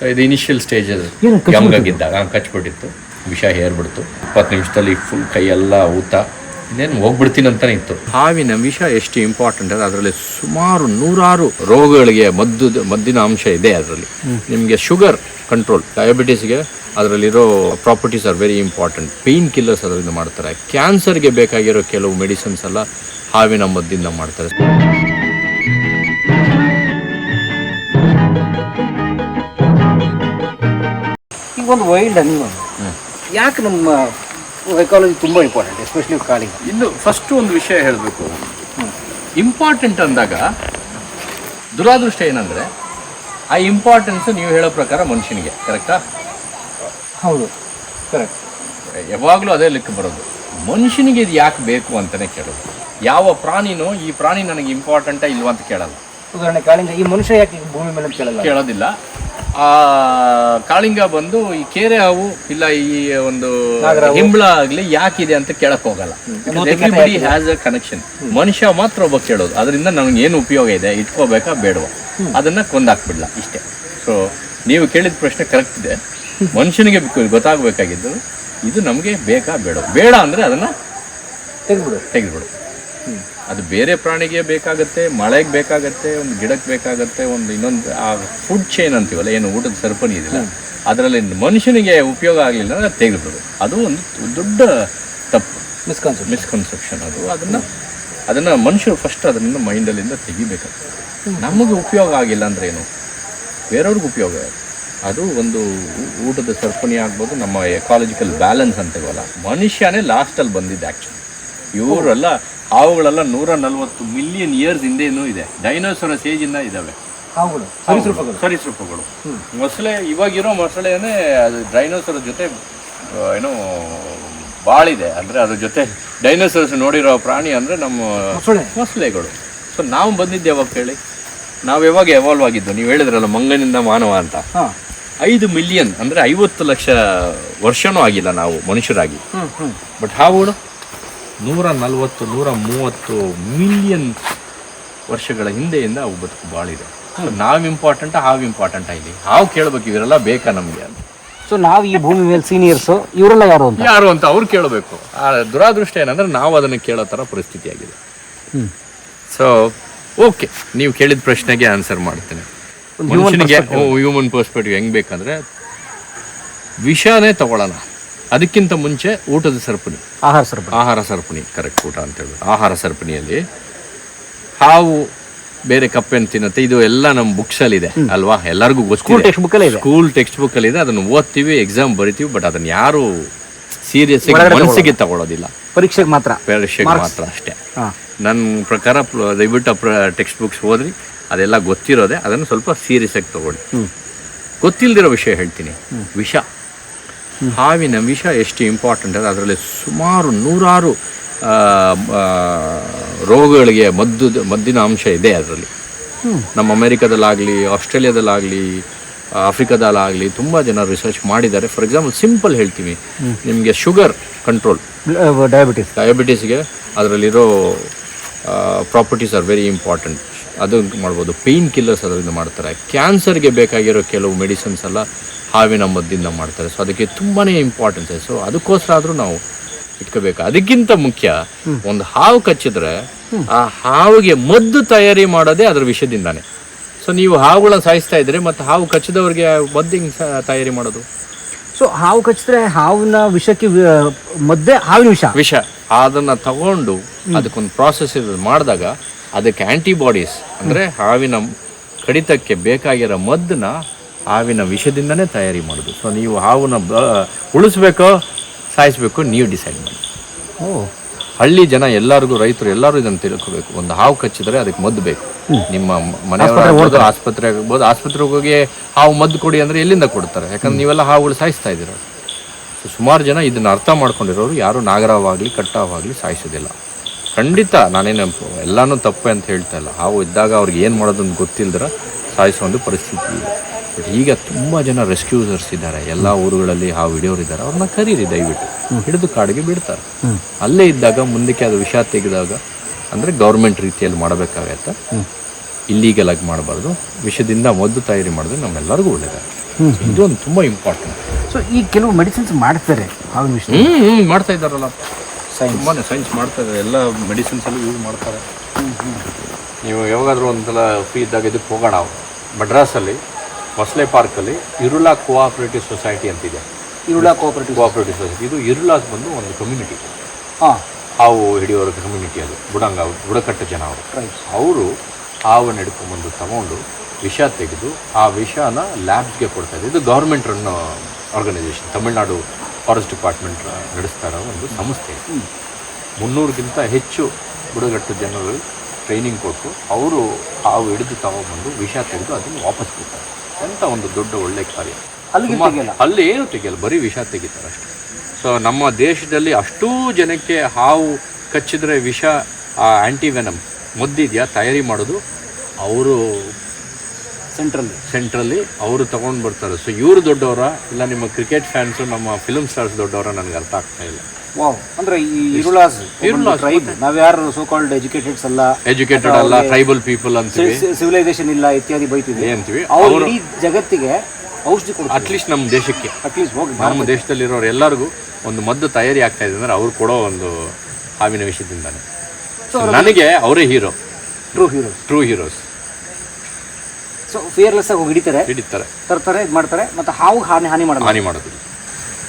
So ಇದು initial stage ಅದು ಯಮಗಾಗಿದ್ದಾಗ ಯಂಗಾಗಿದ್ದಾಗ ಕಚ್ಬಿಟ್ಟಿತ್ತು ವಿಷ ಹೇರ್ಬಿಡ್ತು. ಇಪ್ಪತ್ತು ನಿಮಿಷದಲ್ಲಿ ಫುಲ್ ಕೈಯೆಲ್ಲ ಊತ. ಇನ್ನೇನು ಹೋಗ್ಬಿಡ್ತೀನಿ ಅಂತಾನೆ ಇತ್ತು. ಹಾವಿನ ವಿಷ ಎಷ್ಟು ಇಂಪಾರ್ಟೆಂಟ್ ಅದು ಅದರಲ್ಲಿ ಸುಮಾರು ನೂರಾರು ರೋಗಗಳಿಗೆ ಮದ್ದು ಮದ್ದಿನ ಅಂಶ ಇದೆ ಅದರಲ್ಲಿ. ನಿಮಗೆ ಶುಗರ್ ಕಂಟ್ರೋಲ್ ಡಯಾಬಿಟೀಸ್ಗೆ ಅದರಲ್ಲಿರೋ properties are very important pain killers ಅದರಿಂದ ಮಾಡ್ತಾರೆ. ಕ್ಯಾನ್ಸರ್ಗೆ ಬೇಕಾಗಿರೋ ಕೆಲವು ಮೆಡಿಸಿನ್ಸ್ ಎಲ್ಲ ಹಾವಿನ ಮದ್ದಿಂದ ಮಾಡ್ತಾರೆ. ಒಂದು ವೈಲ್ಡ್ ಅನಿಮಲ್ ಯಾಕೆ ನಮ್ಮ ಎಕಾಲಜಿ ತುಂಬ ಇಂಪಾರ್ಟೆಂಟ್ ಎಸ್ಪೆಷಲಿ ಕಾಳಿಗೆ ಇನ್ನು ಫಸ್ಟ್ ಒಂದು ವಿಷಯ ಹೇಳಬೇಕು. ಇಂಪಾರ್ಟೆಂಟ್ ಅಂದಾಗ ದುರಾದೃಷ್ಟ ಏನಂದರೆ ಆ ಇಂಪಾರ್ಟೆನ್ಸ್ ನೀವು ಹೇಳೋ ಪ್ರಕಾರ ಮನುಷ್ಯನಿಗೆ ಕರೆಕ್ಟಾ ಹೌದು ಕರೆಕ್ಟ್ ಯಾವಾಗಲೂ ಅದೇ ಲೆಕ್ಕ ಬರೋದು. ಮನುಷ್ಯನಿಗೆ ಇದು ಯಾಕೆ ಬೇಕು ಅಂತಲೇ ಕೇಳೋದು. ಯಾವ ಪ್ರಾಣಿನೂ ಈ ಪ್ರಾಣಿ ನನಗೆ ಇಂಪಾರ್ಟೆಂಟಾ ಇಲ್ವಾ ಅಂತ ಕೇಳಲ್ಲ. ಉದಾಹರಣೆ ಕಾಳಿಂಗ ಈ ಮನುಷ್ಯ ಯಾಕೆ ಭೂಮಿ ಮೇಲೆ ಕೇಳಲ್ಲ? ಕೇಳೋದಿಲ್ಲ. ಆ ಕಾಳಿಂಗ ಬಂದು ಈ ಕೆರೆ ಹಾವು ಇಲ್ಲ ಈ ಒಂದು. ಹಿಂಬಳ ಆಗ್ಲಿ ಯಾಕಿದೆ ಅಂತ ಕೇಳಕ್ ಹೋಗಲ್ಲ. ಎವ್ರಿಬಡಿ ಹ್ಯಾಸ್ ಅ ಕನೆಕ್ಷನ್ ಮನುಷ್ಯ ಮಾತ್ರ ಒಬ್ಬ ಕೇಳೋದು. ಅದರಿಂದ ನನಗೆ ಏನು ಉಪಯೋಗ ಇದೆ? ಇಟ್ಕೋಬೇಕಾ ಬೇಡವಾ? ಅದನ್ನ ಕೊಂದಾಕ್ಬಿಡ್ಲ ಇಷ್ಟೇ. ಸೊ ನೀವು ಕೇಳಿದ ಪ್ರಶ್ನೆ ಕರೆಕ್ಟ್ ಇದೆ. ಮನುಷ್ಯನಿಗೆ ಬೇಕು- ಗೊತ್ತಾಗಬೇಕಾಗಿದ್ದು ಇದು ನಮಗೆ ಬೇಕಾ ಬೇಡ ಬೇಡ ಅಂದ್ರೆ ಅದನ್ನ ತೆಗೆದ್ಬಿಡು. ತೆಗೆದ್ಬಿಡು. ಅದು ಬೇರೆ ಪ್ರಾಣಿಗೆ ಬೇಕಾಗತ್ತೆ ಮಳೆಗೆ ಬೇಕಾಗತ್ತೆ ಒಂದು ಗಿಡಕ್ಕೆ ಬೇಕಾಗತ್ತೆ ಒಂದು ಇನ್ನೊಂದು ಆ ಫುಡ್ ಚೈನ್ ಅಂತೀವಲ್ಲ ಏನು ಊಟದ ಸರಪಣಿ ಇದೆಯಲ್ಲ ಅದರಲ್ಲಿ ಮನುಷ್ಯನಿಗೆ ಉಪಯೋಗ ಆಗಲಿಲ್ಲ ಅಂದರೆ ತೆಗೆದುಬಿಡೋದು ಅದು ಒಂದು ದೊಡ್ಡ ತಪ್ಪು. ಮಿಸ್ಕನ್ಸೆಪ್ ಮಿಸ್ಕನ್ಸೆಪ್ಷನ್ ಅದು. ಅದನ್ನು ಅದನ್ನು ಮನುಷ್ಯರು ಫಸ್ಟ್ ಅದನ್ನ ಮೈಂಡಲ್ಲಿಂದ ತೆಗಿಬೇಕಾಗ್ತದೆ. ನಮಗೆ ಉಪಯೋಗ ಆಗಿಲ್ಲ ಅಂದರೆ ಏನು? ಬೇರೆಯವ್ರಿಗೆ ಉಪಯೋಗ ಅದು ಒಂದು ಊಟದ ಸರ್ಪಣಿ ಆಗ್ಬೋದು ನಮ್ಮ ಎಕಾಲಜಿಕಲ್ ಬ್ಯಾಲೆನ್ಸ್ ಅಂತೀವಲ್ಲ. ಮನುಷ್ಯನೇ ಲಾಸ್ಟಲ್ಲಿ ಬಂದಿದ್ದು ಆ್ಯಕ್ಚುಲಿ ಇವರೆಲ್ಲ ಹಾವುಗಳೆಲ್ಲ ನೂರ ನಲ್ವತ್ತು ಮಿಲಿಯನ್ ಇಯರ್ಸ್ ಹಿಂದೆನೂ ಇದೆ. ಡೈನೋಸರ ಸೇಜಿಂದ ಇದಾವೆ. ಹಾವುಗಳು ಸರೀಸೃಪಗಳು. ಸರೀಸೃಪಗಳು. ಮೊಸಳೆ ಇವಾಗಿರೋ ಮೊಸಳೆನೇ ಅದು ಡೈನೋಸರ್ ಜೊತೆ ಏನು ಬಾಳಿದೆ. ಅಂದ್ರೆ ಅದ್ರ ಜೊತೆ ಡೈನೋಸರ್ಸ್ ನೋಡಿರೋ ಪ್ರಾಣಿ ಅಂದ್ರೆ ನಮ್ಮ ಮೊಸಳೆ. ಮೊಸಳೆಗಳು. ಸೊ ನಾವು ಬಂದಿದ್ದು ಯಾವಾಗ ಹೇಳಿ? ನಾವು ಯಾವಾಗ ಎವಾಲ್ವ್ ಆಗಿದ್ದು? ನೀವು ಹೇಳಿದ್ರಲ್ಲ ಮಂಗನಿಂದ ಮಾನವ ಅಂತ. ಐದು ಮಿಲಿಯನ್ ಅಂದ್ರೆ ಐವತ್ತು ಲಕ್ಷ ವರ್ಷನೂ ಆಗಿಲ್ಲ ನಾವು ಮನುಷ್ಯರಾಗಿ. ಬಟ್ ಹಾವುಗಳು? ನೂರ ನಲವತ್ತು ನೂರ ಮೂವತ್ತು ಮಿಲಿಯನ್ ವರ್ಷಗಳ ಹಿಂದೆಯಿಂದ ಅವು ಬದುಕು ಬಾಳಿದೆ. ನಾವು ಇಂಪಾರ್ಟೆಂಟ್ ಹಾವು ಇಂಪಾರ್ಟೆಂಟ್ ಇಲ್ಲಿ. ಹಾವು ಕೇಳಬೇಕು ಇವರೆಲ್ಲ ಬೇಕಾ ನಮಗೆ ಅಂತ. ಸೊ ನಾವು ಈ ಭೂಮಿ ಮೇಲೆ ಸೀನಿಯರ್ಸು ಇವರೆಲ್ಲ ಯಾರು ಅಂತ? ಯಾರು ಅಂತ ಅವ್ರು ಕೇಳಬೇಕು. ಆ ದುರಾದೃಷ್ಟ ಏನಂದ್ರೆ ನಾವು ಅದನ್ನು ಕೇಳೋ ಥರ ಪರಿಸ್ಥಿತಿ ಆಗಿದೆ. ಸೊ ಓಕೆ ನೀವು ಕೇಳಿದ ಪ್ರಶ್ನೆಗೆ ಆನ್ಸರ್ ಮಾಡ್ತೇನೆ. ಮನುಷ್ಯನಿಗೆ ಹ್ಯೂಮನ್ ಪರ್ಸ್ಪೆಕ್ಟಿವ್ ಹೆಂಗ್ ಬೇಕಂದ್ರೆ ವಿಷನೇ ತಗೊಳ್ಳೋಣ ಅದಕ್ಕಿಂತ ಮುಂಚೆ ಊಟದ ಸರಪಣಿ. ಆಹಾರ ಸರಪಳಿ ಆಹಾರ ಸರಪಣಿ ಕರೆಕ್ಟ್ ಊಟ ಅಂತ ಹೇಳಿದ್ರು ಆಹಾರ ಸರಪಣಿಯಲ್ಲಿ ಹಾವು ಬೇರೆ ಕಪ್ಪೆನ್ ತಿನ್ನತ್ತೆ ಇದು ಎಲ್ಲ ನಮ್ಮ ಬುಕ್ಸ್ ಅಲ್ಲಿ ಇದೆ ಅಲ್ವಾ? ಎಲ್ಲರಿಗೂ ಸ್ಕೂಲ್ ಗೊತ್ತಿದೆ. ಸ್ಕೂಲ್ ಟೆಕ್ಸ್ಟ್ ಬುಕ್ ಅಲ್ಲಿ ಇದೆ. ಅದನ್ನು ಓದ್ತೀವಿ ಎಕ್ಸಾಮ್ ಬರಿತೀವಿ ಬಟ್ ಅದನ್ನ ಯಾರು ಸೀರಿಯಸ್ ಮನಸ್ಸಿಗೆ ತಗೊಳ್ಳೋದಿಲ್ಲ ಪರೀಕ್ಷೆಗೆ ಮಾತ್ರ. ಪರೀಕ್ಷೆಗೆ ಮಾತ್ರ ಅಷ್ಟೇ. ನನ್ನ ಪ್ರಕಾರ ಪ್ರ- ದಯವಿಟ್ಟು ಟೆಕ್ಸ್ಟ್ ಬುಕ್ಸ್ ಓದ್ರಿ. ಅದೆಲ್ಲ ಗೊತ್ತಿರೋದೆ. ಅದನ್ನು ಸ್ವಲ್ಪ ಸೀರಿಯಸ್ ಆಗಿ ತಗೊಳ್ಳಿ. ಗೊತ್ತಿಲ್ದಿರೋ ವಿಷಯ ಹೇಳ್ತೀನಿ. ವಿಷ. ಹಾವಿನ ವಿಷ ಎಷ್ಟು ಇಂಪಾರ್ಟೆಂಟ್ ಅಂದರೆ ಅದರಲ್ಲಿ ಸುಮಾರು ನೂರಾರು ರೋಗಗಳಿಗೆ ಮದ್ದು ಮದ್ದಿನ ಅಂಶ ಇದೆ ಅದರಲ್ಲಿ. ನಮ್ಮ ಅಮೆರಿಕದಲ್ಲಾಗಲಿ ಆಸ್ಟ್ರೇಲಿಯಾದಲ್ಲಾಗಲಿ ಆಫ್ರಿಕಾದಲ್ಲಾಗಲಿ ತುಂಬ ಜನ ರಿಸರ್ಚ್ ಮಾಡಿದ್ದಾರೆ. ಫಾರ್ ಎಕ್ಸಾಂಪಲ್ ಸಿಂಪಲ್ ಹೇಳ್ತೀವಿ ನಿಮಗೆ ಶುಗರ್ ಕಂಟ್ರೋಲ್ ಡಯಾಬಿಟಿಸ್ ಡಯಾಬಿಟೀಸ್ಗೆ ಅದರಲ್ಲಿರೋ ಪ್ರಾಪರ್ಟೀಸ್ ಆರ್ ವೆರಿ ಇಂಪಾರ್ಟೆಂಟ್ ಅದು ಮಾಡ್ಬೋದು. ಪೇಯ್ನ್ ಕಿಲ್ಲರ್ಸ್ ಅದರಿಂದ ಮಾಡ್ತಾರೆ. ಕ್ಯಾನ್ಸರ್ಗೆ ಬೇಕಾಗಿರೋ ಕೆಲವು ಮೆಡಿಸಿನ್ಸ್ ಎಲ್ಲ ಹಾವಿನ ಮದ್ದಿಂದ ಮಾಡ್ತಾರೆ. ಸೊ ಅದಕ್ಕೆ ತುಂಬಾ ಇಂಪಾರ್ಟೆನ್ಸ್ ಸೊ ಅದಕ್ಕೋಸ್ಕರ ಆದರೂ ನಾವು ಇಟ್ಕೋಬೇಕು. ಅದಕ್ಕಿಂತ ಮುಖ್ಯ ಒಂದು ಹಾವು ಕಚ್ಚಿದ್ರೆ ಆ ಹಾವಿಗೆ ಮದ್ದು ತಯಾರಿ ಮಾಡೋದೇ ಅದ್ರ ವಿಷಯದಿಂದಾನೆ. ಸೊ ನೀವು ಹಾವುಗಳನ್ನ ಸಾಯಿಸ್ತಾ ಇದ್ರೆ ಮತ್ತೆ ಹಾವು ಕಚ್ಚಿದವ್ರಿಗೆ ಮದ್ದು ಹಿಂಗೆ ತಯಾರಿ ಮಾಡೋದು? ಸೊ ಹಾವು ಕಚ್ಚಿದ್ರೆ ಹಾವಿನ ವಿಷಕ್ಕೆ ಮದ್ದೆ ಹಾವಿನ ವಿಷ. ವಿಷ. ಅದನ್ನ ತಗೊಂಡು ಅದಕ್ಕೊಂದು ಪ್ರಾಸೆಸ್ ಮಾಡಿದಾಗ ಅದಕ್ಕೆ ಆಂಟಿಬಾಡೀಸ್ ಅಂದ್ರೆ ಹಾವಿನ ಕಡಿತಕ್ಕೆ ಬೇಕಾಗಿರೋ ಮದ್ದನ್ನ ಹಾವಿನ ವಿಷದಿಂದನೇ ತಯಾರಿ ಮಾಡೋದು. ಸೊ ನೀವು ಹಾವನ್ನ ಬ ಉಳಿಸ್ಬೇಕೋ ಸಾಯಿಸ್ಬೇಕು ನೀವು ಡಿಸೈಡ್ ಮಾಡಿ. ಓ. ಹಳ್ಳಿ ಜನ ಎಲ್ಲರಿಗೂ ರೈತರು ಎಲ್ಲರೂ ಇದನ್ನು ತಿಳ್ಕೋಬೇಕು. ಒಂದು ಹಾವು ಕಚ್ಚಿದ್ರೆ ಅದಕ್ಕೆ ಮದ್ದು ಬೇಕು. ನಿಮ್ಮ ಮನೆಯವ್ರಾಗ್ಬೋದು ಆಸ್ಪತ್ರೆ ಆಗ್ಬೋದು ಆಸ್ಪತ್ರೆಗೆ ಹೋಗಿ ಹಾವು ಮದ್ದು ಕೊಡಿ ಅಂದ್ರೆ ಎಲ್ಲಿಂದ ಕೊಡ್ತಾರೆ? ಯಾಕಂದ್ರೆ ನೀವೆಲ್ಲ ಹಾವುಗಳು ಸಾಯಿಸ್ತಾ ಇದ್ದೀರ. ಸೊ ಸುಮಾರು ಜನ ಇದನ್ನು ಅರ್ಥ ಮಾಡ್ಕೊಂಡಿರೋರು ಯಾರು ನಾಗರವಾಗಲಿ ಕಟ್ಟಾವಾಗಲಿ ಸಾಯಿಸೋದಿಲ್ಲ. ಖಂಡಿತ ನಾನೇನು ಎಲ್ಲಾನು ತಪ್ಪೆ ಅಂತ ಹೇಳ್ತಾ ಇಲ್ಲ. ಹಾವು ಇದ್ದಾಗ ಅವ್ರಿಗೆ ಏನು ಮಾಡೋದು ಗೊತ್ತಿಲ್ಲದ್ರೆ ಸಾಯಿಸೋ ಒಂದು ಪರಿಸ್ಥಿತಿ ಇದೆ. ಈಗ ತುಂಬ ಜನ ರೆಸ್ಕ್ಯೂಸರ್ಸ್ ಇದ್ದಾರೆ. ಎಲ್ಲ ಊರುಗಳಲ್ಲಿ ಆ ವಿಡಿಯೋರು ಇದ್ದಾರೆ. ಅವ್ರನ್ನ ಕರೀರಿ ದಯವಿಟ್ಟು. ಹಿಡಿದು ಕಾಡಿಗೆ ಬಿಡ್ತಾರೆ ಅಲ್ಲೇ ಇದ್ದಾಗ ಮುಂದಕ್ಕೆ ಅದು ವಿಷ ತೆಗೆದಾಗ ಅಂದರೆ ಗೌರ್ಮೆಂಟ್ ರೀತಿಯಲ್ಲಿ ಮಾಡಬೇಕಾಗತ್ತೆ. ಇಲ್ಲೀಗಲ್ ಆಗಿ ಮಾಡಬಾರ್ದು. ವಿಷದಿಂದ ಮದ್ದು ತಯಾರಿ ಮಾಡಿದ್ರೆ ನಮ್ಮೆಲ್ಲರಿಗೂ ಒಳ್ಳೇದಾಗುತ್ತೆ. ಇದು ಒಂದು ತುಂಬ ಇಂಪಾರ್ಟೆಂಟ್ ಸೊ ಈ ಕೆಲವು ಮೆಡಿಸಿನ್ಸ್ ಮಾಡ್ತಾರೆ ಮಾಡ್ತಾ ಇದ್ದಾರಲ್ಲ. ತುಂಬಾ ಸೈನ್ಸ್ ಮಾಡ್ತಾ ಇದ್ದಾರೆ. ಎಲ್ಲ ಮೆಡಿಸಿನ್ಸ್ ಎಲ್ಲ ಯೂಸ್ ಮಾಡ್ತಾರೆ. ನೀವು ಯಾವಾಗಾದ್ರೂ ಒಂದ್ಸಲ ಫ್ರೀ ಇದ್ದಾಗ ಇದಕ್ಕೆ ಹೋಗೋಣ ಮಡ್ರಾಸಲ್ಲಿ ಮೊಸಳೆ ಪಾರ್ಕಲ್ಲಿ ಇರುಳಾ ಕೋಆಪರೇಟಿವ್ ಸೊಸೈಟಿ ಅಂತಿದೆ. ಇರುಳಾ ಕೋಆಪರೇಟಿವ್ ಕೋಆಪರೇಟಿವ್ ಸೊಸೈಟಿ ಇದು ಇರುಳಾಸ್ ಬಂದು ಒಂದು ಕಮ್ಯುನಿಟಿ ಹಾಂ. ಹಾವು ಹಿಡಿಯೋರ ಕಮ್ಯುನಿಟಿ ಅದು. ಬುಡಂಗ ಬುಡಕಟ್ಟು ಜನ ಅವರು. ಅವರು ಹಾವನ್ನು ಹಿಡ್ಕೊಂಡ್ಬಂದು ತಗೊಂಡು ವಿಷ ತೆಗೆದು ಆ ವಿಷನ ಲ್ಯಾಬ್ಸ್ಗೆ ಕೊಡ್ತಾ ಇದೆ ಇದು government run organisation Tamil Nadu forest department ನಡೆಸ್ತಾ ಇರೋ ಒಂದು ಸಂಸ್ಥೆ. ಮುನ್ನೂರಿಗಿಂತ ಹೆಚ್ಚು ಬುಡಗಟ್ಟು ಜನರು ಟ್ರೈನಿಂಗ್ ಕೊಟ್ಟು ಅವರು ಹಾವು ಹಿಡಿದು ತಗೊಂಡ್ಬಂದು ವಿಷ ತೆಗೆದು ಅದನ್ನು ವಾಪಸ್ ಕೊಡ್ತಾರೆ. ಅಂತ ಒಂದು ದೊಡ್ಡ ಒಳ್ಳೆ ಕಾರ್ಯ. ಅಲ್ಲಿಗೆ? ಅಲ್ಲಿ ಏನು ತೆಗಿಯಲ್ಲ ಬರೀ ವಿಷ ತೆಗಿತಾರೆ ಅಷ್ಟೇ. ಸೊ ನಮ್ಮ ದೇಶದಲ್ಲಿ ಅಷ್ಟೂ ಜನಕ್ಕೆ ಹಾವು ಕಚ್ಚಿದ್ರೆ ವಿಷ ಆ ಆ್ಯಂಟಿವೆನಮ್ ಮದ್ದಿದೆಯಾ ತಯಾರಿ ಮಾಡೋದು ಅವರು ಸೆಂಟ್ರಲ್ಲಿ ಸೆಂಟ್ರಲ್ಲಿ ಅವರು ತೊಗೊಂಡು ಬರ್ತಾರೆ. ಸೊ ಇವರು ದೊಡ್ಡವರ? ಇಲ್ಲ ನಿಮ್ಮ ಕ್ರಿಕೆಟ್ ಫ್ಯಾನ್ಸು ನಮ್ಮ ಫಿಲ್ಮ್ ಸ್ಟಾರ್ಸ್ ದೊಡ್ಡವರ? ನನಗೆ ಅರ್ಥ ಆಗ್ತಾ ಇಲ್ಲ. ವಾವ್. ಅಂದ್ರೆ ಈ ಇರುಳಾಸ್ ಟ್ರೈಬ್ ನಾವ್ಯಾರು ಸೋ ಕಾಲ್ಡ್ ಎಜುಕೇಟೆಡ್ಸ್ ಅಲ್ಲ ಎಜುಕೇಟೆಡ್ ಅಲ್ಲ ಟ್ರೈಬಲ್ ಪೀಪಲ್ ಅಂತೀವಿ. ಸಿವಿಲೈಸೇಷನ್ ಇಲ್ಲ ಇತ್ಯಾದಿ ಬೈತಿದೆ ಅಂತೀವಿ ಅವ್ರು ಇಡೀ ಜಗತ್ತಿಗೆ ಔಷಧಿ ಕೊಡ್ತಾರೆ. ಅಟ್ಲೀಸ್ಟ್ ನಮ್ಮ ದೇಶಕ್ಕೆ. ಅಟ್ಲೀಸ್ಟ್ ಹೋಗಿ ನಮ್ಮ ದೇಶದಲ್ಲಿರೋರು ಎಲ್ಲರಿಗೂ ಒಂದು ಮದ್ದು ತಯಾರಿ ಆಗ್ತಾ ಇದೆ ಅಂದ್ರೆ ಅವ್ರು ಕೊಡೋ ಒಂದು ಹಾವಿನ ವಿಷಯದಿಂದಾನೆ. ನನಗೆ ಅವರೇ hero true heroes true heroes so fearless ಆಗಿ ಹೋಗಿ ಹಿಡಿತಾರೆ. ಹಿಡಿತಾರೆ. ತರ್ತಾರೆ ಇದು ಮಾಡ್ತಾರೆ ಮತ್ತೆ ಹಾವು ಹಾನಿ ಹಾನಿ ಮಾಡಲ್ಲ. ಹಾನಿ ಮಾಡೋದಿಲ್ಲ.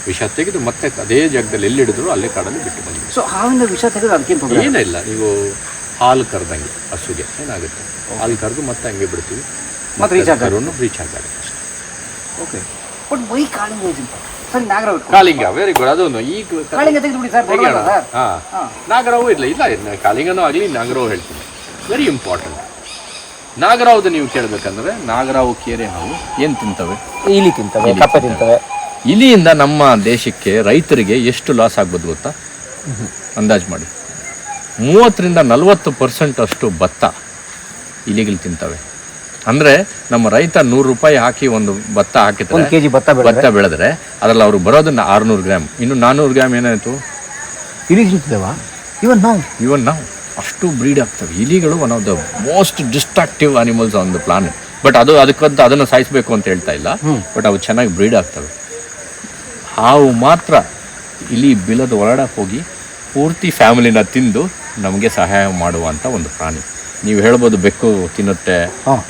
ವಿಷ ತೆಗೆದು ಮತ್ತೆ ಅದೇ ಜಾಗದಲ್ಲಿ ಎಲ್ಲಿ ಹಿಡಿದ್ರು ಅಲ್ಲೇ ಕಾಡಲ್ಲಿ ಬಿಟ್ಟು ಬಂದಿದೆ. ಸೊ ಹಾವಿನ ವಿಷ ತೆಗೆದು ಅದಕ್ಕೇನು ತೊಂದರೆ ಏನಿಲ್ಲ ನೀವು ಹಾಲು ಕರೆದಂಗೆ ಹಸುಗೆ ಏನಾಗುತ್ತೆ? ಹಾಲು ಕರೆದು ಮತ್ತೆ ಹಂಗೆ ಬಿಡ್ತೀವಿ. ಮತ್ತೆ ರೀಚ್ ಕರುನು ರೀಚಾರ್ಜ್ ಆಗುತ್ತೆ ಓಕೆ ಬಟ್ ವೈ ಅಂತ ಸರಿ ನಾಗರಾವ್. ಕಾಳಿಂಗ ವೆರಿ ಗುಡ್ ಅದೊಂದು ಈಗ ಕಾಳಿಂಗ ತೆಗೆದು ಬಿಡಿ ಸರ್. ಹಾ. ನಾಗರಾವು ಇಲ್ಲ ಇಲ್ಲ ಕಾಲಿಂಗನೂ ಕಾಳಿಂಗನೂ ಆಗಲಿ ನಾಗರಾವ್ ಹೇಳ್ತೀನಿ. ವೆರಿ ಇಂಪಾರ್ಟೆಂಟ್ ನಾಗರಾವ್ದು ನೀವು ಕೇಳಬೇಕಂದ್ರೆ ನಾಗರಾವು ಕೇರೆ ಹಾವು ಏನು ತಿಂತವೆ? ಇಲ್ಲಿ ತಿಂತವೆ ಕಪ್ಪೆ ತಿಂತವೆ. ಇಲಿಯಿಂದ ನಮ್ಮ ದೇಶಕ್ಕೆ ರೈತರಿಗೆ ಎಷ್ಟು ಲಾಸ್ ಆಗ್ಬೋದು ಗೊತ್ತಾ? ಅಂದಾಜು ಮಾಡಿ. ಮೂವತ್ತರಿಂದ ನಲವತ್ತು ಪರ್ಸೆಂಟ್ ಅಷ್ಟು ಭತ್ತ ಇಲಿಗಳು ತಿಂತವೆ. ಅಂದರೆ ನಮ್ಮ ರೈತ ನೂರು ರೂಪಾಯಿ ಹಾಕಿ ಒಂದು ಭತ್ತ ಹಾಕಿದ್ರೆ ಕೆಜಿ ಭತ್ತ ಭತ್ತ ಬೆಳೆದ್ರೆ ಅದರಲ್ಲಿ ಅವರು ಬರೋದನ್ನ ಆರುನೂರು ಗ್ರಾಮ್. ಇನ್ನು ನಾನ್ನೂರು ಗ್ರಾಮ್ ಏನಾಯಿತು? ಇಲಿ ಸಿಗ್ತದವಾ ಇವನ್ ನಾವು? ಇವನ್ ನಾವು. ಅಷ್ಟು ಬ್ರೀಡ್ ಆಗ್ತವೆ. ಇಲಿಗಳು one of the most destructive animals on the planet but ಅದು ಅದಕ್ಕಂತ ಅದನ್ನು ಸಾಯಿಸಬೇಕು ಅಂತ ಹೇಳ್ತಾ ಇಲ್ಲ. ಬಟ್ ಅವು ಚೆನ್ನಾಗಿ ಬ್ರೀಡ್ ಆಗ್ತವೆ. ಹಾವು ಮಾತ್ರ ಇಲ್ಲಿ ಬಿಲದ ಒಳಗಡೆ ಹೋಗಿ ಪೂರ್ತಿ ಫ್ಯಾಮಿಲಿನ ತಿಂದು ನಮಗೆ ಸಹಾಯ ಮಾಡುವಂಥ ಒಂದು ಪ್ರಾಣಿ. ನೀವು ಹೇಳ್ಬೋದು ಬೆಕ್ಕು ತಿನ್ನುತ್ತೆ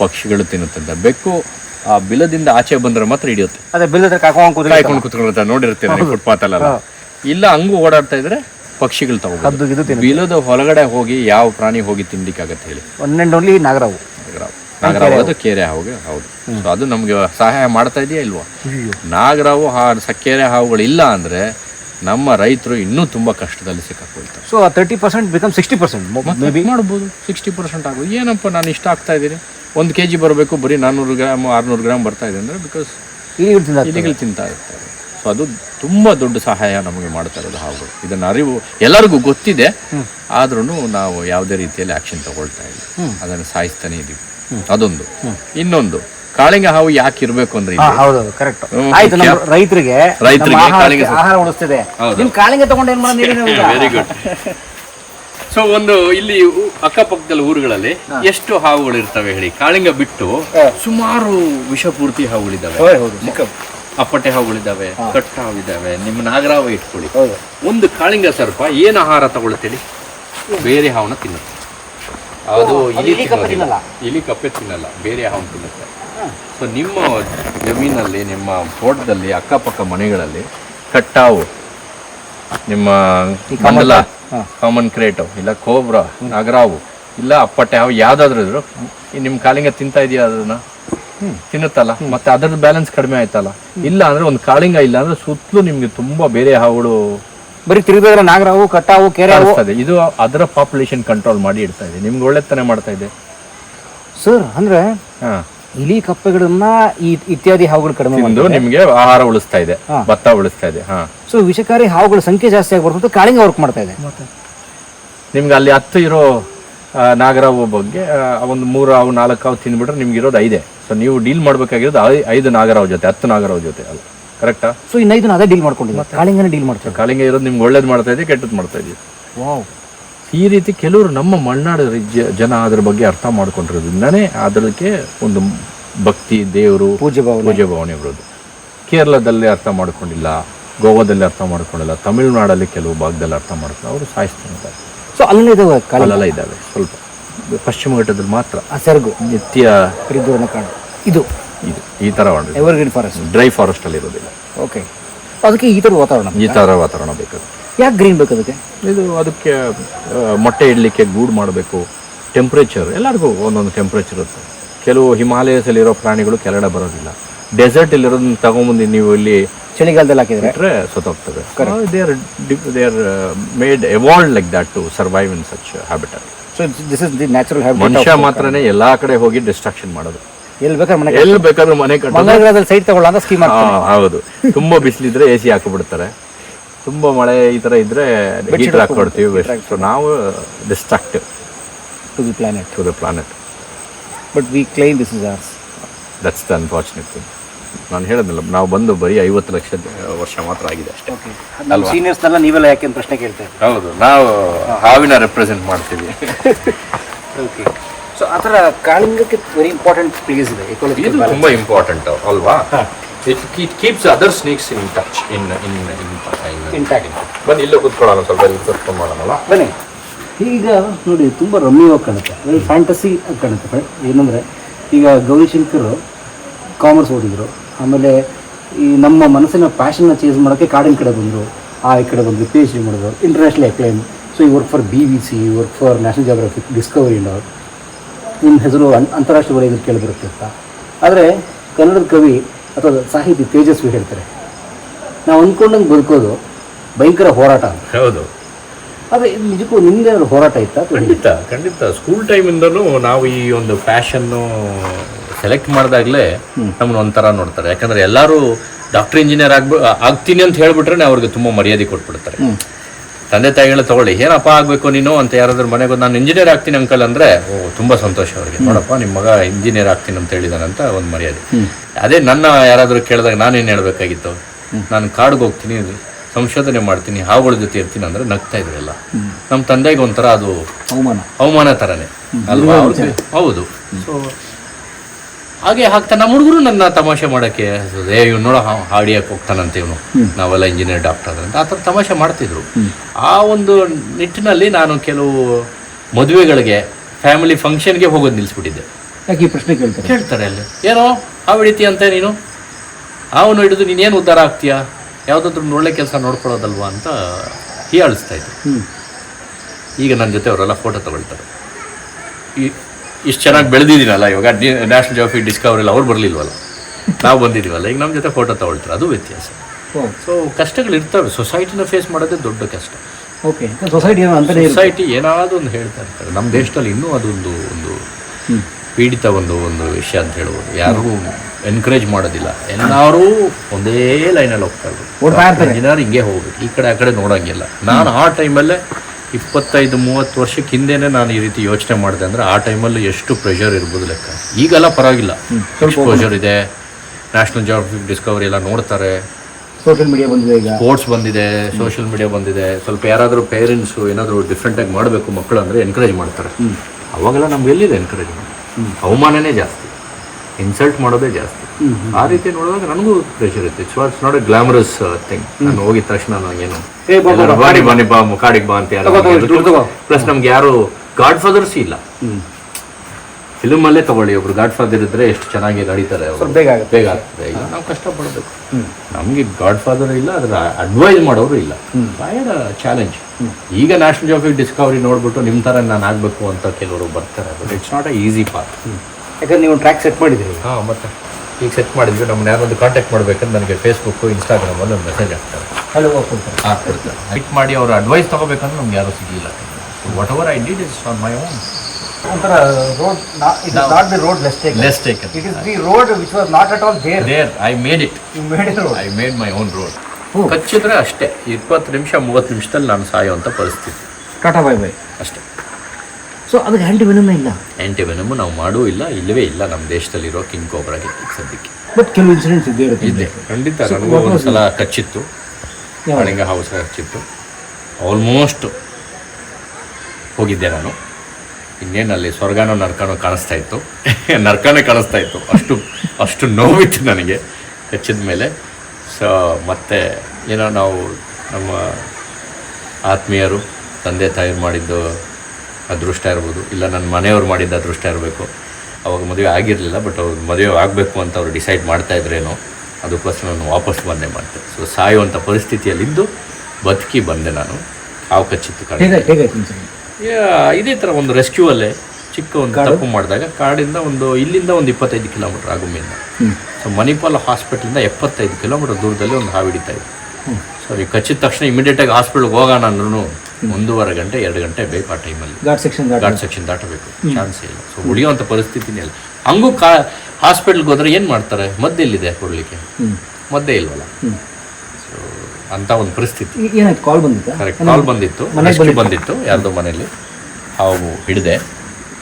ಪಕ್ಷಿಗಳು ತಿನ್ನುತ್ತೆ ಅಂತ. ಬೆಕ್ಕು ಆ ಬಿಲದಿಂದ ಆಚೆ ಬಂದ್ರೆ ಮಾತ್ರ ಹಿಡಿಯುತ್ತೆ. ಅದೇ ಬಿಲದ ಕಾಯ್ಕೊಂಡು ಕುತ್ಕೊಂಡಿರ್ತಾರೆ ನೋಡಿರ್ತೀರ ಫುಟ್ಪಾತ್ ಅಲ್ಲ ಇಲ್ಲ ಹಂಗೂ ಓಡಾಡ್ತಾ ಇದ್ರೆ ಪಕ್ಷಿಗಳು ತಗೋಬಹುದು ಬಿಲದ ಹೊರಗಡೆ ಹೋಗಿ ಯಾವ ಪ್ರಾಣಿ ಹೋಗಿ ತಿನ್ಲಿಕ್ಕಾಗತ್ತೆ ಹೇಳಿ. ಒನ್ ಅಂಡ್ ಓನ್ಲಿ ನಾಗರಾವು. ನಾಗರಾವ್. ನಾಗರಾವ್ ಕೇರೆ ಹಾವುಗೆ ಹೌದು. ಅದು ನಮ್ಗೆ ಸಹಾಯ ಮಾಡ್ತಾ ಇದೆಯಾ ಇಲ್ವಾ? ನಾಗರಾವು ಹಾ ಸಕ್ಕೇರೆ ಹಾವುಗಳು ಇಲ್ಲ ಅಂದ್ರೆ ನಮ್ಮ ರೈತರು ಇನ್ನೂ ತುಂಬಾ ಕಷ್ಟದಲ್ಲಿ ಸಿಕ್ಕಾಕೊಳ್ತಾರೆ. So thirty percent become sixty percent ಮಾಡ್ಬೋದು. ಸಿಕ್ಸ್ಟಿ ಪರ್ಸೆಂಟ್ ಆಗ್ಬೋದು. ಏನಪ್ಪ ನಾನು ಇಷ್ಟ ಆಗ್ತಾ ಇದ್ದೀನಿ ಒಂದು ಕೆ ಜಿ ಬರಬೇಕು ಬರೀ ನಾನ್ನೂರು ಗ್ರಾಮ್ ಆರುನೂರು ಗ್ರಾಮ್ ಬರ್ತಾ ಇದೆ ಅಂದ್ರೆ ಬಿಕಾಸ್ ಇಲಿಗಳು ತಿಂತಾ ಇರ್ತಾರೆ. ಸೊ ಅದು ತುಂಬಾ ದೊಡ್ಡ ಸಹಾಯ ನಮಗೆ ಮಾಡ್ತಾ ಇರೋದು ಹಾವುಗಳು ಇದನ್ನ ಅರಿವು ಎಲ್ಲರಿಗೂ ಗೊತ್ತಿದೆ. ಆದ್ರೂ ನಾವು ಯಾವುದೇ ರೀತಿಯಲ್ಲಿ ಆಕ್ಷನ್ ತಗೊಳ್ತಾ ಇಲ್ಲ. ಅದನ್ನು ಸಾಯಿಸ್ತಾನೆ ಇದೀವಿ. ಅದೊಂದು. ಇನ್ನೊಂದು ಕಾಳಿಂಗ ಹಾವು ಯಾಕೆ ಇರಬೇಕು ಅಂದ್ರೆ ಇಲ್ಲಿ? ಹೌದೌದು ಕರೆಕ್ಟ್ ಹ್ಮ್, ಆಯ್ತು ನಮ್ಮ ರೈತರಿಗೆ ರೈತರಿಗೆ ನಮ್ಮ ಕಾಳಿಂಗ ಆಹಾರ ಉಳಿಸ್ತಿದೆ ಹೌದು. ನಿಮ್ ಕಾಳಿಂಗ ತಗೊಂಡು ಏನ್ ಮಾಡೋದು ಹೇಳಿ ನೀವು ಈಗ? ವೆರಿ ಗುಡ್ ಸೊ ಒಂದು ಇಲ್ಲಿ ಊ- ಅಕ್ಕಪಕ್ಕದಲ್ಲಿ ಊರುಗಳಲ್ಲಿ ಎಷ್ಟು ಹಾವುಗಳು ಇರ್ತವೆ ಹೇಳಿ? ಕಾಳಿಂಗ ಬಿಟ್ಟು ಸುಮಾರು ವಿಷಪೂರ್ತಿ ಹಾವುಗಳಿದ್ದಾವೆ ಹೌದು, ಅಪ್ಪಟೆ ಹಾವುಗಳಿದ್ದಾವೆ ಕಟ್ಟ ಹಾವಿದ್ದಾವೆ ನಿಮ್ಮ ನಾಗರಾವ ಇಟ್ಕೊಳ್ಳಿ. ಹೌದು. ಒಂದು ಕಾಳಿಂಗ ಸರ್ಪ ಏನು ಆಹಾರ ತಗೊಳ್ತೇಳಿ ಬೇರೆ ಹಾವನ್ನ ತಿನ್ನುತ್ತೆ. ಅದು ಇಲಿ ತಿನ್ನೋದಿಲ್ಲ. ತಿನ್ನಲ್ಲ? ಇಲಿ ಕಪ್ಪೆ ತಿನ್ನಲ್ಲ ಬೇರೆ ಹಾವು ತಿನ್ನುತ್ತೆ. ಸೊ ನಿಮ್ಮ ಜಮೀನಲ್ಲಿ ನಿಮ್ಮ ತೋಟದಲ್ಲಿ ಅಕ್ಕಪಕ್ಕ ಮನೆಗಳಲ್ಲಿ ಕಟ್ಟಾವು ನಿಮ್ಮ ಮಂಡಲ ಕಾಮನ್ ಕ್ರೇಟು ಇಲ್ಲ ಕೋಬ್ರಾ ನಾಗರಾವು ಇಲ್ಲ ಅಪ್ಪಟ್ಟೆ ಹಾವು ಯಾವ್ದಾದ್ರು ಇದ್ರು ನಿಮ್ಮ ಕಾಳಿಂಗ ತಿಂತಾ ಇದೆಯಾ ಅದನ್ನ? ತಿನ್ನುತ್ತಲ್ಲ? ಮತ್ತೆ ಅದ್ರದ್ದು ಬ್ಯಾಲೆನ್ಸ್ ಕಡಿಮೆ ಆಯ್ತಲ್ಲ? ಇಲ್ಲ ಅಂದ್ರೆ ಒಂದು ಕಾಳಿಂಗ ಇಲ್ಲ ಅಂದ್ರೆ ಸುತ್ತಲೂ ನಿಮ್ಗೆ ತುಂಬಾ ಬೇರೆ ಹಾವುಗಳು ಬರೀ ತಿರುಗಿದ್ರೆ ನಾಗರಾವು ಕಟ್ಟಾವು ಕೆರೆ ಇದೆ. ಇದು ಅದರ ಪಾಪ್ಯುಲೇಷನ್ ಕಂಟ್ರೋಲ್ ಮಾಡಿ ಇಡ್ತಾ ಇದೆ. ನಿಮ್ಗೆ ಒಳ್ಳೆತನ ಮಾಡ್ತಾ ಇದೆ. ಸರ್ ಅಂದ್ರೆ ಹಾ. ಇಲಿ ಕಪ್ಪೆಗಳನ್ನ ಈ ಇತ್ಯಾದಿ ಹಾವುಗಳು ಕಡಿಮೆ ತಿಂದು ನಿಮ್ಗೆ ಆಹಾರ ಉಳಿಸ್ತಾ ಇದೆ. ಭತ್ತ ಉಳಿಸ್ತಾ ಇದೆ. ಹಾ. ಸೊ ವಿಷಕಾರಿ ಹಾವುಗಳ ಸಂಖ್ಯೆ ಜಾಸ್ತಿ ಆಗಿ ಬರ್ಬೋದು ಕಾಳಿಂಗ ವರ್ಕ್ ಮಾಡ್ತಾ ಇದೆ. ನಿಮ್ಗೆ ಅಲ್ಲಿ ಹತ್ತು ಇರೋ ನಾಗರಾವು ಬಗ್ಗೆ ಆ, ಒಂದು ಮೂರು ಅವು ನಾಲ್ಕು ಹಾವು ತಿಂದ್ಬಿಟ್ರೆ ನಿಮ್ಗೆ ಇರೋದು ಐದೇ. ಸೊ ನೀವು ಡೀಲ್ ಮಾಡ್ಬೇಕಾಗಿರೋದು ಐದು ನಾಗರಾವ್ ಜೊತೆ ಹತ್ತು ನಾಗರಾವ್ ಜೊತೆ ಅಲ್ಲ. ಕರೆಕ್ಟಾ? ಸೊ ಇನ್ನೈದು ಅದೇ ಡೀಲ್ ಮಾಡ್ಕೊಂಡಿದ್ದೆ ಕಾಳಿಂಗನ ಡೀಲ್ ಮಾಡ್ತಾರೆ ಕಾಳಿಂಗ ಇರೋದು ನಿಮ್ಗೆ ಒಳ್ಳೇದು ಮಾಡ್ತಾ ಇದೆಯಾ ಕೆಟ್ಟದ್ದು ಮಾಡ್ತಾ ಇದೆಯಾ? ವಾವ್ ಈ ರೀತಿ ಕೆಲವರು ನಮ್ಮ ಮಲೆನಾಡು ರಾಜ್ಯ ಜನ ಅದ್ರ ಬಗ್ಗೆ ಅರ್ಥ ಮಾಡ್ಕೊಂಡಿರೋದ್ರಿಂದಾನೇ ಅದಕ್ಕೆ ಒಂದು ಭಕ್ತಿ ದೇವರು ಪೂಜೆ ಭಾವನೆ. ಪೂಜೆ ಭಾವನೆ ಬರೋದು. ಕೇರಳದಲ್ಲಿ ಅರ್ಥ ಮಾಡ್ಕೊಂಡಿಲ್ಲ ಗೋವಾದಲ್ಲಿ ಅರ್ಥ ಮಾಡ್ಕೊಂಡಿಲ್ಲ ತಮಿಳುನಾಡಲ್ಲಿ ಕೆಲವು ಭಾಗದಲ್ಲಿ ಅರ್ಥ ಮಾಡ್ಕೊಂಡು ಅವರು ಸಾಯಿಸ್ತಾರೆ ಸೊ ಅಲ್ಲೇ ಇದಾವೆ ಅಲ್ಲೆಲ್ಲ ಇದ್ದಾವೆ ಸ್ವಲ್ಪ. ಪಶ್ಚಿಮ ಘಟ್ಟದಲ್ಲಿ ಮಾತ್ರ. ಆ ಸೆರಗು. ನಿತ್ಯ ಹರಿದ್ವರ್ಣ ಕಾಡು. ಇದು ಇದು ಈ ಥರ ಎವರ್ಗ್ರೀನ್ ಫಾರೆಸ್ಟ್ ಡ್ರೈ ಫಾರೆಸ್ಟ್ ಅಲ್ಲಿ ಇರೋದಿಲ್ಲ. ಓಕೆ ಅದಕ್ಕೆ ಈ ಥರ ವಾತಾವರಣ ಈ ಥರ ವಾತಾವರಣ ಬೇಕು ಯಾಕೆ ಗ್ರೀನ್ ಬೇಕು ಅದಕ್ಕೆ? ಇದು ಅದಕ್ಕೆ ಮೊಟ್ಟೆ ಇಡಲಿಕ್ಕೆ ಗೂಡು ಮಾಡಬೇಕು. ಟೆಂಪ್ರೇಚರ್ ಎಲ್ಲರಿಗೂ ಒಂದೊಂದು ಟೆಂಪ್ರೇಚರ್ ಇರುತ್ತೆ. ಕೆಲವು ಹಿಮಾಲಯಸಲ್ಲಿರೋ ಪ್ರಾಣಿಗಳು ಕೆಳಗಡೆ ಬರೋದಿಲ್ಲ. ಡೆಸರ್ಟ್ ಇಲ್ಲಿರೋದನ್ನ ತಗೊಂಬಂದು ನೀವು ಇಲ್ಲಿ ಚಳಿಗಾಲದಲ್ಲಿ ಹಾಕಿದ್ರೆ? ಬಿಟ್ಟರೆ ಸತ್ತೋಗ್ತದೆ. They are they are made evolved like that to survive in such habitat so this is the natural ಮನುಷ್ಯ ಮಾತ್ರನೇ ಎಲ್ಲಾ ಕಡೆ ಹೋಗಿ ಡಿಸ್ಟ್ರಾಕ್ಷನ್ ಮಾಡೋದು. ಎಲ್ಲಿ ಬೇಕಾದ್ರೆ ಮನೆ ಎಲ್ಲಿ ಬೇಕಾದ್ರೂ ಮನೆ ಕಟ್ಟೋದು ಮಂಗಳಗ್ರಹದಲ್ಲಿ ಸೈಟ್ ತಗೊಳ್ಳ ಅಂತ ಸ್ಕೀಮ್ ಹಾ, ಹೌದು. ತುಂಬಾ ಬಿಸಿಲಿದ್ರೆ ಎ ಸಿ ಹಾಕಿಬಿಡ್ತಾರೆ. ತುಂಬಾ ಮಳೆ ಈ ತರ ಇದ್ರೆ ಹೀಟರ್ ಹಾಕೊಡ್ತೀವಿ ನಾವು destructive to the planet to the planet but we claim this is ours that's the unfortunate thing ನಾನು ಹೇಳೋದಿಲ್ಲ ನಾವು ಬಂದು ಬರೀ ಐವತ್ತು ಲಕ್ಷ ವರ್ಷ ಮಾತ್ರ ಆಗಿದೆ ಅಷ್ಟೇ. ಓಕೆ ಸೀನಿಯರ್ಸ್ನೆಲ್ಲ ನೀವೆಲ್ಲ ಯಾಕೆ ಅಂತ ಪ್ರಶ್ನೆ ಕೇಳ್ತಾ ಹೌದು. ನಾವು ಹಾವಿನ ರೆಪ್ರೆಸೆಂಟ್ ಮಾಡ್ತೀವಿ. ಓಕೆ ಸೊ ಆ ಥರ ಕಾಳಿಂಗಕ್ಕೆ ವೆರಿ ಇಂಪಾರ್ಟೆಂಟ್ ಪ್ಲೇಸ್ ಇದೆ ಎಕಾಲಜಿ ಇದು ತುಂಬಾ ಇಂಪಾರ್ಟೆಂಟ್ ಅಲ್ವಾ? It it keeps other snakes in touch in in Intact. ಬನ್ನಿ ಇಲ್ಲೇ ಕೂತ್ಕೊಳ್ಳೋಣ ಸ್ವಲ್ಪ ಇಲ್ಲಿ ಕೂತ್ಕೊಂಡು ಮಾಡೋಣಲ್ಲ? ಬನ್ನಿ. ಈಗ ನೋಡಿ ತುಂಬ ರಮ್ಯವಾಗಿ ಕಾಣುತ್ತೆ. ವೆರಿ ಫ್ಯಾಂಟಸಿ ಕಾಣುತ್ತೆ ಏನಂದರೆ ಈಗ ಗೌರಿಶಂಕರ್ ಕಾಮರ್ಸ್ ಓದಿದ್ರು. ಆಮೇಲೆ ಈ ನಮ್ಮ ಮನಸ್ಸಿನ ಪ್ಯಾಷನ್ನ ಚೇಂಜ್ ಮಾಡೋಕ್ಕೆ ಕಾಡಿನ ಕಡೆ ಬಂದರು. ಆ ಈ ಕಡೆ ಬಂದರು ಪಿ ಎಚ್ ಡಿ ಮಾಡಿದ್ರು. ಇಂಟರ್ನ್ಯಾಷನಲ್ ಎಕ್ಲೈಮ್ ಸೊ ಈ work for B B C work for National Geographic Discovery all ನಿಮ್ಮ ಹೆಸರು ಅನ್ ಅಂತಾರಾಷ್ಟ್ರೀಯ ವಲಯದಲ್ಲಿ ಅಂತ. ಆದರೆ ಕನ್ನಡದ ಕವಿ ಅಥವಾ ಸಾಹಿತಿ ತೇಜಸ್ವಿ ಹೇಳ್ತಾರೆ ನಾವು ಅಂದ್ಕೊಂಡಂಗೆ ಬದುಕೋದು ಭಯಂಕರ ಹೋರಾಟ ಅಂತ. ಹೌದು. ಆದರೆ ಇದು ನಿಜಕ್ಕೂ ನಿಮ್ದೇ ಹೋರಾಟ ಇತ್ತಾ ಖಂಡಿತ ಖಂಡಿತ. ಸ್ಕೂಲ್ ಟೈಮಿಂದಲೂ ನಾವು ಈ ಒಂದು ಫ್ಯಾಷನ್ನು ಸೆಲೆಕ್ಟ್ ಮಾಡಿದಾಗಲೇ ನಮ್ಮನ್ನ ಒಂಥರ ನೋಡ್ತಾರೆ. ಯಾಕಂದರೆ ಎಲ್ಲರೂ ಡಾಕ್ಟರ್ ಇಂಜಿನಿಯರ್ ಆಗ್ಬ ಆಗ್ತೀನಿ ಅಂತ ಹೇಳಿಬಿಟ್ರೆ ಅವ್ರಿಗೆ ತುಂಬ ಮರ್ಯಾದೆ ಕೊಟ್ಬಿಡ್ತಾರೆ. ತಂದೆ ತಾಯಿಗಳು ತಗೊಳ್ಳಿ. ಏನಪ್ಪ ಆಗಬೇಕು ನೀನು ಅಂತ ಯಾರಾದ್ರೂ ಮನೆಗೆ ನಾನು ಇಂಜಿನಿಯರ್ ಆಗ್ತೀನಿ ಅಂಕಲ್ ಅಂದ್ರೆ ಓ ತುಂಬಾ ಸಂತೋಷ ಅವ್ರಿಗೆ. ನೋಡಪ್ಪ ನಿಮ್ಮ ಮಗ ಇಂಜಿನಿಯರ್ ಆಗ್ತೀನಿ ಅಂತ ಹೇಳಿದಾನಂತ ಒಂದು ಮರ್ಯಾದೆ. ಅದೇ ನನ್ನ ಯಾರಾದರೂ ಕೇಳಿದಾಗ ನಾನೇನು ಹೇಳ್ಬೇಕಾಗಿತ್ತು? ನಾನು ಕಾಡ್ಗೆ ಹೋಗ್ತೀನಿ ಸಂಶೋಧನೆ ಮಾಡ್ತೀನಿ ಹಾವುಗಳ ಜೊತೆ ಇರ್ತೀನಿ ಅಂದ್ರೆ ನಗ್ತಾ ಇದ್ರಲ್ಲ ನಮ್ಮ ತಂದೆಗೆ ಒಂಥರ ಅದು ಅವಮಾನ. ಅವಮಾನ ಥರನೇ ಅಲ್ವಾ? ಅವ್ರಿಗೆ? ಹೌದು. ಸೊ ಹಾಗೆ ಹಾಕ್ತಾನೆ. ನಮ್ಮ ಹುಡುಗರು ನನ್ನ ತಮಾಷೆ ಮಾಡೋಕ್ಕೆ ಏ ಇವ್ನು ನೋಡೋ ಹಾಡಿಯಕ್ಕೆ ಹೋಗ್ತಾನಂತೆ ಇವನು. ನಾವೆಲ್ಲ ಇಂಜಿನಿಯರ್ ಡಾಕ್ಟರ್ ಅಂತ. ಆ ಥರ ತಮಾಷೆ ಮಾಡ್ತಿದ್ರು. ಆ ಒಂದು ನಿಟ್ಟಿನಲ್ಲಿ ನಾನು ಕೆಲವು ಮದುವೆಗಳಿಗೆ ಫ್ಯಾಮಿಲಿ ಫಂಕ್ಷನ್ಗೆ ಹೋಗೋದು ನಿಲ್ಲಿಸ್ಬಿಟ್ಟಿದ್ದೆ ಯಾಕೆ ಈ ಪ್ರಶ್ನೆ ಕೇಳ್ತಾರೆ? ಕೇಳ್ತಾರೆ ಅಲ್ಲಿ. ಏನೋ ಹಾವು ಹಿಡಿತೀಯ ಅಂತ ನೀನು? ಹಾವನ್ನು ಹಿಡಿದು ನೀನೇನು ಉದ್ಧಾರ ಆಗ್ತೀಯಾ? ಯಾವುದಾದ್ರೂ ಒಳ್ಳೆ ಕೆಲಸ ನೋಡ್ಕೊಳ್ಳೋದಲ್ವಾ ಅಂತ ಹೀಯಾಳಿಸ್ತಾ ಇದ್ದೆ ಈಗ ನನ್ನ ಜೊತೆ ಅವರೆಲ್ಲ ಫೋಟೋ ತಗೊಳ್ತಾರೆ. ಈ ಇಷ್ಟು ಚೆನ್ನಾಗಿ ಬೆಳೆದಿದ್ದೀನಲ್ಲ ಇವಾಗ ನ್ಯಾಷನಲ್ ಜಾಫಿ ಡಿಸ್ಕವರಿ ಎಲ್ಲ ಅವ್ರು ಬರಲಿಲ್ವಲ್ಲ? ನಾವು ಬಂದಿದ್ದೀವಲ್ಲ ಈಗ ನಮ್ಮ ಜೊತೆ ಫೋಟೋ ತಗೊಳ್ತಾರೆ? ಅದು ವ್ಯತ್ಯಾಸ. ಸೊ ಕಷ್ಟಗಳು ಇರ್ತವೆ. ಸೊಸೈಟಿನ ಫೇಸ್ ಮಾಡೋದೇ ದೊಡ್ಡ ಕಷ್ಟ. ಓಕೆ ಸೊಸೈಟಿ ಸೊಸೈಟಿ ಏನಾದರೂ ಒಂದು ಹೇಳ್ತಾ ಇರ್ತಾರೆ. ನಮ್ಮ ದೇಶದಲ್ಲಿ ಇನ್ನೂ ಅದೊಂದು ಒಂದು ಪೀಡಿತ ಒಂದು ಒಂದು ವಿಷಯ ಅಂತ ಹೇಳ್ಬೋದು. ಯಾರಿಗೂ ಎನ್ಕರೇಜ್ ಮಾಡೋದಿಲ್ಲ. ಎಲ್ಲರೂ ಒಂದೇ ಲೈನಲ್ಲಿ ಹೋಗ್ತಾ ಇರ್ಬೋದು. ಇಂಜಿನಿಯರ್ ಹಿಂಗೆ ಹೋಗ್ಬೇಕು. ಈ ಕಡೆ ಆ ಕಡೆ ನೋಡೋಂಗಿಲ್ಲ. ನಾನು ಆ ಟೈಮಲ್ಲೇ ಇಪ್ಪತ್ತೈದು ಮೂವತ್ತು ವರ್ಷಕ್ಕೆ ಹಿಂದೆನೇ ನಾನು ಈ ರೀತಿ ಯೋಚನೆ ಮಾಡಿದೆ ಅಂದರೆ ಆ ಟೈಮಲ್ಲಿ ಎಷ್ಟು ಪ್ರೆಷರ್ ಇರ್ಬೋದು ಲೆಕ್ಕ. ಈಗೆಲ್ಲ ಪರವಾಗಿಲ್ಲ. ಎಕ್ಸ್ಪೋಜರ್ ಇದೆ? ನ್ಯಾಷನಲ್ ಜಾಗ್ರಫಿಕ್ ಡಿಸ್ಕವರಿ ಎಲ್ಲ ನೋಡ್ತಾರೆ. ಸೋಷಿಯಲ್ ಮೀಡಿಯಾ ಬಂದಿದೆ ಈಗ. ಸ್ಪೋರ್ಟ್ಸ್ ಬಂದಿದೆ ಸೋಷಿಯಲ್ ಮೀಡಿಯಾ ಬಂದಿದೆ. ಸ್ವಲ್ಪ ಯಾರಾದರೂ ಪೇರೆಂಟ್ಸು ಏನಾದರೂ ಡಿಫ್ರೆಂಟಾಗಿ ಮಾಡಬೇಕು ಮಕ್ಕಳು ಅಂದರೆ ಎನ್ಕರೇಜ್ ಮಾಡ್ತಾರೆ. ಅವಾಗೆಲ್ಲ ನಮ್ಗೆ ಎಲ್ಲಿದೆ ಎನ್ಕರೇಜ್ ಅವಮಾನನೇ ಜಾಸ್ತಿ. ಇನ್ಸಲ್ಟ್ ಮಾಡೋದೇ ಜಾಸ್ತಿ. ಆ ರೀತಿ ನೋಡಿದಾಗ ನನಗೂ ಪ್ರೆಷರ್ ಇತ್ತು. It's what's not a glamorous thing ನಾನು ಹೋಗಿದ ತಕ್ಷಣ ನನಗೇನು. ಬಾಡಿ ಬನ್ನಿ ಬಾ ಮುಖಾಡಿಗೆ ಬಾ. ಅಂತ. ಪ್ಲಸ್ ನಮ್ಗೆ ಯಾರು ಗಾಡ್ ಫಾದರ್ಸ್ ಇಲ್ಲ ಫಿಲ್ಮ್ ಅಲ್ಲೇ ತಗೊಳ್ಳಿ ಒಬ್ರು. ಗಾಡ್ ಫಾದರ್ ಇದ್ರೆ ಎಷ್ಟು ಚೆನ್ನಾಗಿ ನಡೀತಾರೆ ಬೇಗ ಬೇಗ ಆಗ್ತದೆ ಈಗ ನಾವು ಕಷ್ಟಪಡಬೇಕು. ನಮಗೆ ಗಾಡ್ ಫಾದರ್ ಇಲ್ಲ ಅದ್ರ ಅಡ್ವೈಸ್ ಮಾಡೋರು ಇಲ್ಲ. ಚಾಲೆಂಜ್ ಈಗ ನ್ಯಾಷನಲ್ ಜಾಫಿಕ್ ಡಿಸ್ಕವರಿ ನೋಡ್ಬಿಟ್ಟು ನಿಮ್ಮ ತರ ನಾನು ಆಗಬೇಕು ಅಂತ ಕೆಲವರು ಬರ್ತಾರೆ. But it's not a easy path ಯಾಕಂದ್ರೆ ನೀವು ಟ್ರ್ಯಾಕ್ ಸೆಟ್ ಮಾಡಿದ್ರಿ ಹಾಂ ಮತ್ತೆ ಈಗ ಸೆಟ್ ಮಾಡಿದ್ವಿ ನಮ್ಮನ್ನ ಯಾರೊಂದು ಕಾಂಟ್ಯಾಕ್ಟ್ ಮಾಡಬೇಕಂದ್ರೆ ನನಗೆ ಫೇಸ್ಬುಕ್ಕು ಇನ್ಸ್ಟಾಗ್ರಾಮಲ್ಲಿ ಒಂದು ಮೆಸೇಜ್ ಹಾಕ್ತಾರೆ. ಹಲೋ ಕೊಡ್ತಾರೆ. ಹಾಂ ಕೊಡ್ತಾರೆ. ಹಿಟ್ ಮಾಡಿ ಅವ್ರ ಅಡ್ವೈಸ್ ತೊಗೋಬೇಕಂದ್ರೆ ನಮ್ಗೆ ಯಾರೂ ಸಿಗಲಿಲ್ಲ. Whatever I did is on my own ಒಂಥರ road it is not the road less take less take it is the road which was not at all there there I made it you made it road I made my own road. ಕಚ್ಚಿದ್ರೆ ಅಷ್ಟೇ. ಇಪ್ಪತ್ತು ನಿಮಿಷ ಮೂವತ್ತು ನಿಮಿಷದಲ್ಲಿ ನಾನು ಸಾಯುವಂಥ ಪರಿಸ್ಥಿತಿ. Tata bye bye ಅಷ್ಟೇ. ಸೊ ಅದಕ್ಕೆ ಆ್ಯಂಟಿ ವೆನಮೇ ಇಲ್ಲ. ಆ್ಯಂಟಿವೆನಮು ನಾವು ಮಾಡೂ ಇಲ್ಲ ಇಲ್ಲವೇ ಇಲ್ಲ. ನಮ್ಮ ದೇಶದಲ್ಲಿರೋ ಕಿಂಗ್ ಕೋಬ್ರಾಗೆ ಸದ್ಯಕ್ಕೆ. ಬಟ್ ಕೆಲವು ಇನ್ಸಿಡೆಂಟ್ಸ್ ಇದ್ದೇ ಇರುತ್ತೆ. ಇದೆ ಖಂಡಿತ. ನನಗೂ ಒಂದು ಸಲ ಕಚ್ಚಿತ್ತು? ಕಾಳಿಂಗ ಹೌಸ್ ಕಚ್ಚಿತ್ತು. ಆಲ್ಮೋಸ್ಟ್ ಹೋಗಿದ್ದೆ ನಾನು. ಇನ್ನೇನು ಅಲ್ಲಿ ಸ್ವರ್ಗನೋ ನರ್ಕನೋ ಕಾಣಿಸ್ತಾ ಇತ್ತು. ನರ್ಕನೇ ಕಾಣಿಸ್ತಾ ಇತ್ತು. ಅಷ್ಟು ಅಷ್ಟು ನೋವಿತ್ತು ನನಗೆ. ಕಚ್ಚಿದ ಮೇಲೆ. ಸೊ ಮತ್ತೆ ಏನೋ ನಾವು ನಮ್ಮ ಆತ್ಮೀಯರು ತಂದೆ ತಾಯಿ ಮಾಡಿದ್ದು ಅದೃಷ್ಟ ಇರ್ಬೋದು. ಇಲ್ಲ ನನ್ನ ಮನೆಯವ್ರು ಮಾಡಿದ್ದ ಅದೃಷ್ಟ ಇರಬೇಕು. ಅವಾಗ ಮದುವೆ ಆಗಿರಲಿಲ್ಲ ಬಟ್ ಅವ್ರು ಮದುವೆ ಆಗಬೇಕು ಅಂತ ಅವ್ರು ಡಿಸೈಡ್ ಮಾಡ್ತಾ ಇದ್ರೇನೋ ಅದಕ್ಕೋಸ್ಕರ ನಾನು ವಾಪಸ್ ಬಂದೆ ಮಾಡ್ತೆ. ಸೊ ಸಾಯುವಂಥ ಪರಿಸ್ಥಿತಿಯಲ್ಲಿದ್ದು ಬದುಕಿ ಬಂದೆ ನಾನು. ಹಾವು ಕಚ್ಚಿತ್ತು ಕಾಡು ಇದೇ ಥರ ಒಂದು ರೆಸ್ಕ್ಯೂ ಅಲ್ಲೇ ಚಿಕ್ಕ ಒಂದು ತಪ್ಪು ಮಾಡಿದಾಗ ಕಾಡಿಂದ ಒಂದು ಇಲ್ಲಿಂದ ಒಂದು ಇಪ್ಪತ್ತೈದು ಕಿಲೋಮೀಟರ್ ಆಗುಮ್ಮಿಂದ ಸೊ ಮಣಿಪಾಲ್ ಹಾಸ್ಪಿಟ್ಲಿಂದ ಎಪ್ಪತ್ತೈದು ಕಿಲೋಮೀಟರ್ ದೂರದಲ್ಲಿ ಒಂದು ಹಾವು ಹಿಡಿತಾ ಇತ್ತು ಸೊ ಈ ಕಚ್ಚಿದ ತಕ್ಷಣ ಇಮಿಡಿಯೇಟಾಗಿ ಹಾಸ್ಪಿಟ್ಲಿಗೆ ಹೋಗೋಣ ಅಂದ್ರೂ ಒಂದೂವರೆ ಗಂಟೆ ಎರಡು ಗಂಟೆ ಬೇಕು ಆ ಟೈಮಲ್ಲಿ. Ghat section ghat guard section ದಾಟಬೇಕು. Chance ಇಲ್ಲ. ಸೊ ಉಳಿಯುವಂಥ ಪರಿಸ್ಥಿತಿನೇ ಇಲ್ಲ. ಹಂಗೂ ಕಾ ಹಾಸ್ಪಿಟ್ಲ್ಗೆ ಹೋದ್ರೆ ಏನು ಮಾಡ್ತಾರೆ? ಮದ್ದೆಲ್ಲಿದೆ ಕೊಡಲಿಕ್ಕೆ? ಹ್ಞೂ ಮದ್ದೇ ಇಲ್ವಲ್ಲ? ಸೊ ಅಂಥ ಒಂದು ಪರಿಸ್ಥಿತಿ. ಏನಾಯ್ತು? ಕಾಲ್ ಬಂದಿತ್ತು? ಕರೆಕ್ಟ್ ಕಾಲ್ ಬಂದಿತ್ತು. ಮನೆಗೆ ಬಂದಿತ್ತು? ಯಾರ್ದೋ ಮನೇಲಿ ಹಾವು ಹಿಡಿದೆ.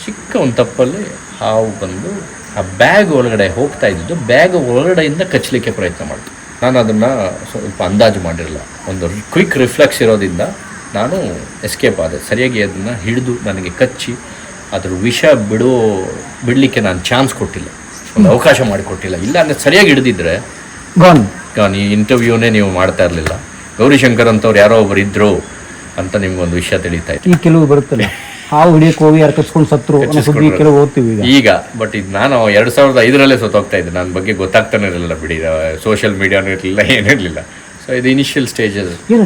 ಚಿಕ್ಕ ಒಂದು ತಪ್ಪಲ್ಲಿ ಹಾವು ಬಂದು ಆ ಬ್ಯಾಗ್ ಒಳಗಡೆ ಹೋಗ್ತಾ ಇದ್ದಿದ್ದು ಬ್ಯಾಗ್ ಒಳಗಡೆಯಿಂದ ಕಚ್ಚಲಿಕ್ಕೆ ಪ್ರಯತ್ನ ಮಾಡ್ತು. ನಾನು ಅದನ್ನು ಸ್ವಲ್ಪ ಅಂದಾಜು ಮಾಡಿರಲಿಲ್ಲ ಒಂದು ಕ್ವಿಕ್ ರಿಫ್ಲೆಕ್ಸ್ ಇರೋದ್ರಿಂದ ನಾನು ಎಸ್ಕೇಪ್ ಆದೆ. ಸರಿಯಾಗಿ ಅದನ್ನು ಹಿಡಿದು ನನಗೆ ಕಚ್ಚಿ ಅದ್ರ ವಿಷ ಬಿಡೋ ಬಿಡಲಿಕ್ಕೆ ನಾನು ಚಾನ್ಸ್ ಕೊಟ್ಟಿಲ್ಲ. ಒಂದು ಅವಕಾಶ ಮಾಡಿಕೊಟ್ಟಿಲ್ಲ. ಇಲ್ಲ ಅಂದರೆ ಸರಿಯಾಗಿ ಹಿಡಿದಿದ್ರೆ ಗಾನ್ ಈ ಇಂಟರ್ವ್ಯೂನೇ ನೀವು ಮಾಡ್ತಾ ಇರಲಿಲ್ಲ. ಗೌರಿಶಂಕರ್ ಅಂತವ್ರು ಯಾರೋ ಒಬ್ರು ಇದ್ರು ಅಂತ ನಿಮ್ಗೊಂದು ವಿಷಯ ತಿಳಿತಾ ಇತ್ತು ಈ ಕೆಲವು ಬರುತ್ತಲ್ಲ. ಹಾವು ಹಿಡಿಯಕ್ಕೆ ಹೋಗಿ ಯಾರು ಕಚ್ಕೊಂಡು ಸತ್ರು ಸುದ್ದಿ ಕೆಲವು ಓದ್ತೀವಿ ಈಗ. ಬಟ್ ಇದು ನಾನು ಎರಡು ಸಾವಿರದ ಐದರಲ್ಲೇ ಸತ್ತೋಗ್ತಾ ಇದ್ದೆ. ನನ್ನ ಬಗ್ಗೆ ಗೊತ್ತಾಗ್ತಾನೆ ಇರಲಿಲ್ಲ ಬಿಡಿ. ಸೋಷಿಯಲ್ ಮೀಡಿಯಾನೂ ಇರಲಿಲ್ಲ ಏನಿರಲಿಲ್ಲ ಇದು ಇನಿಷಿಯಲ್ ಸ್ಟೇಜ್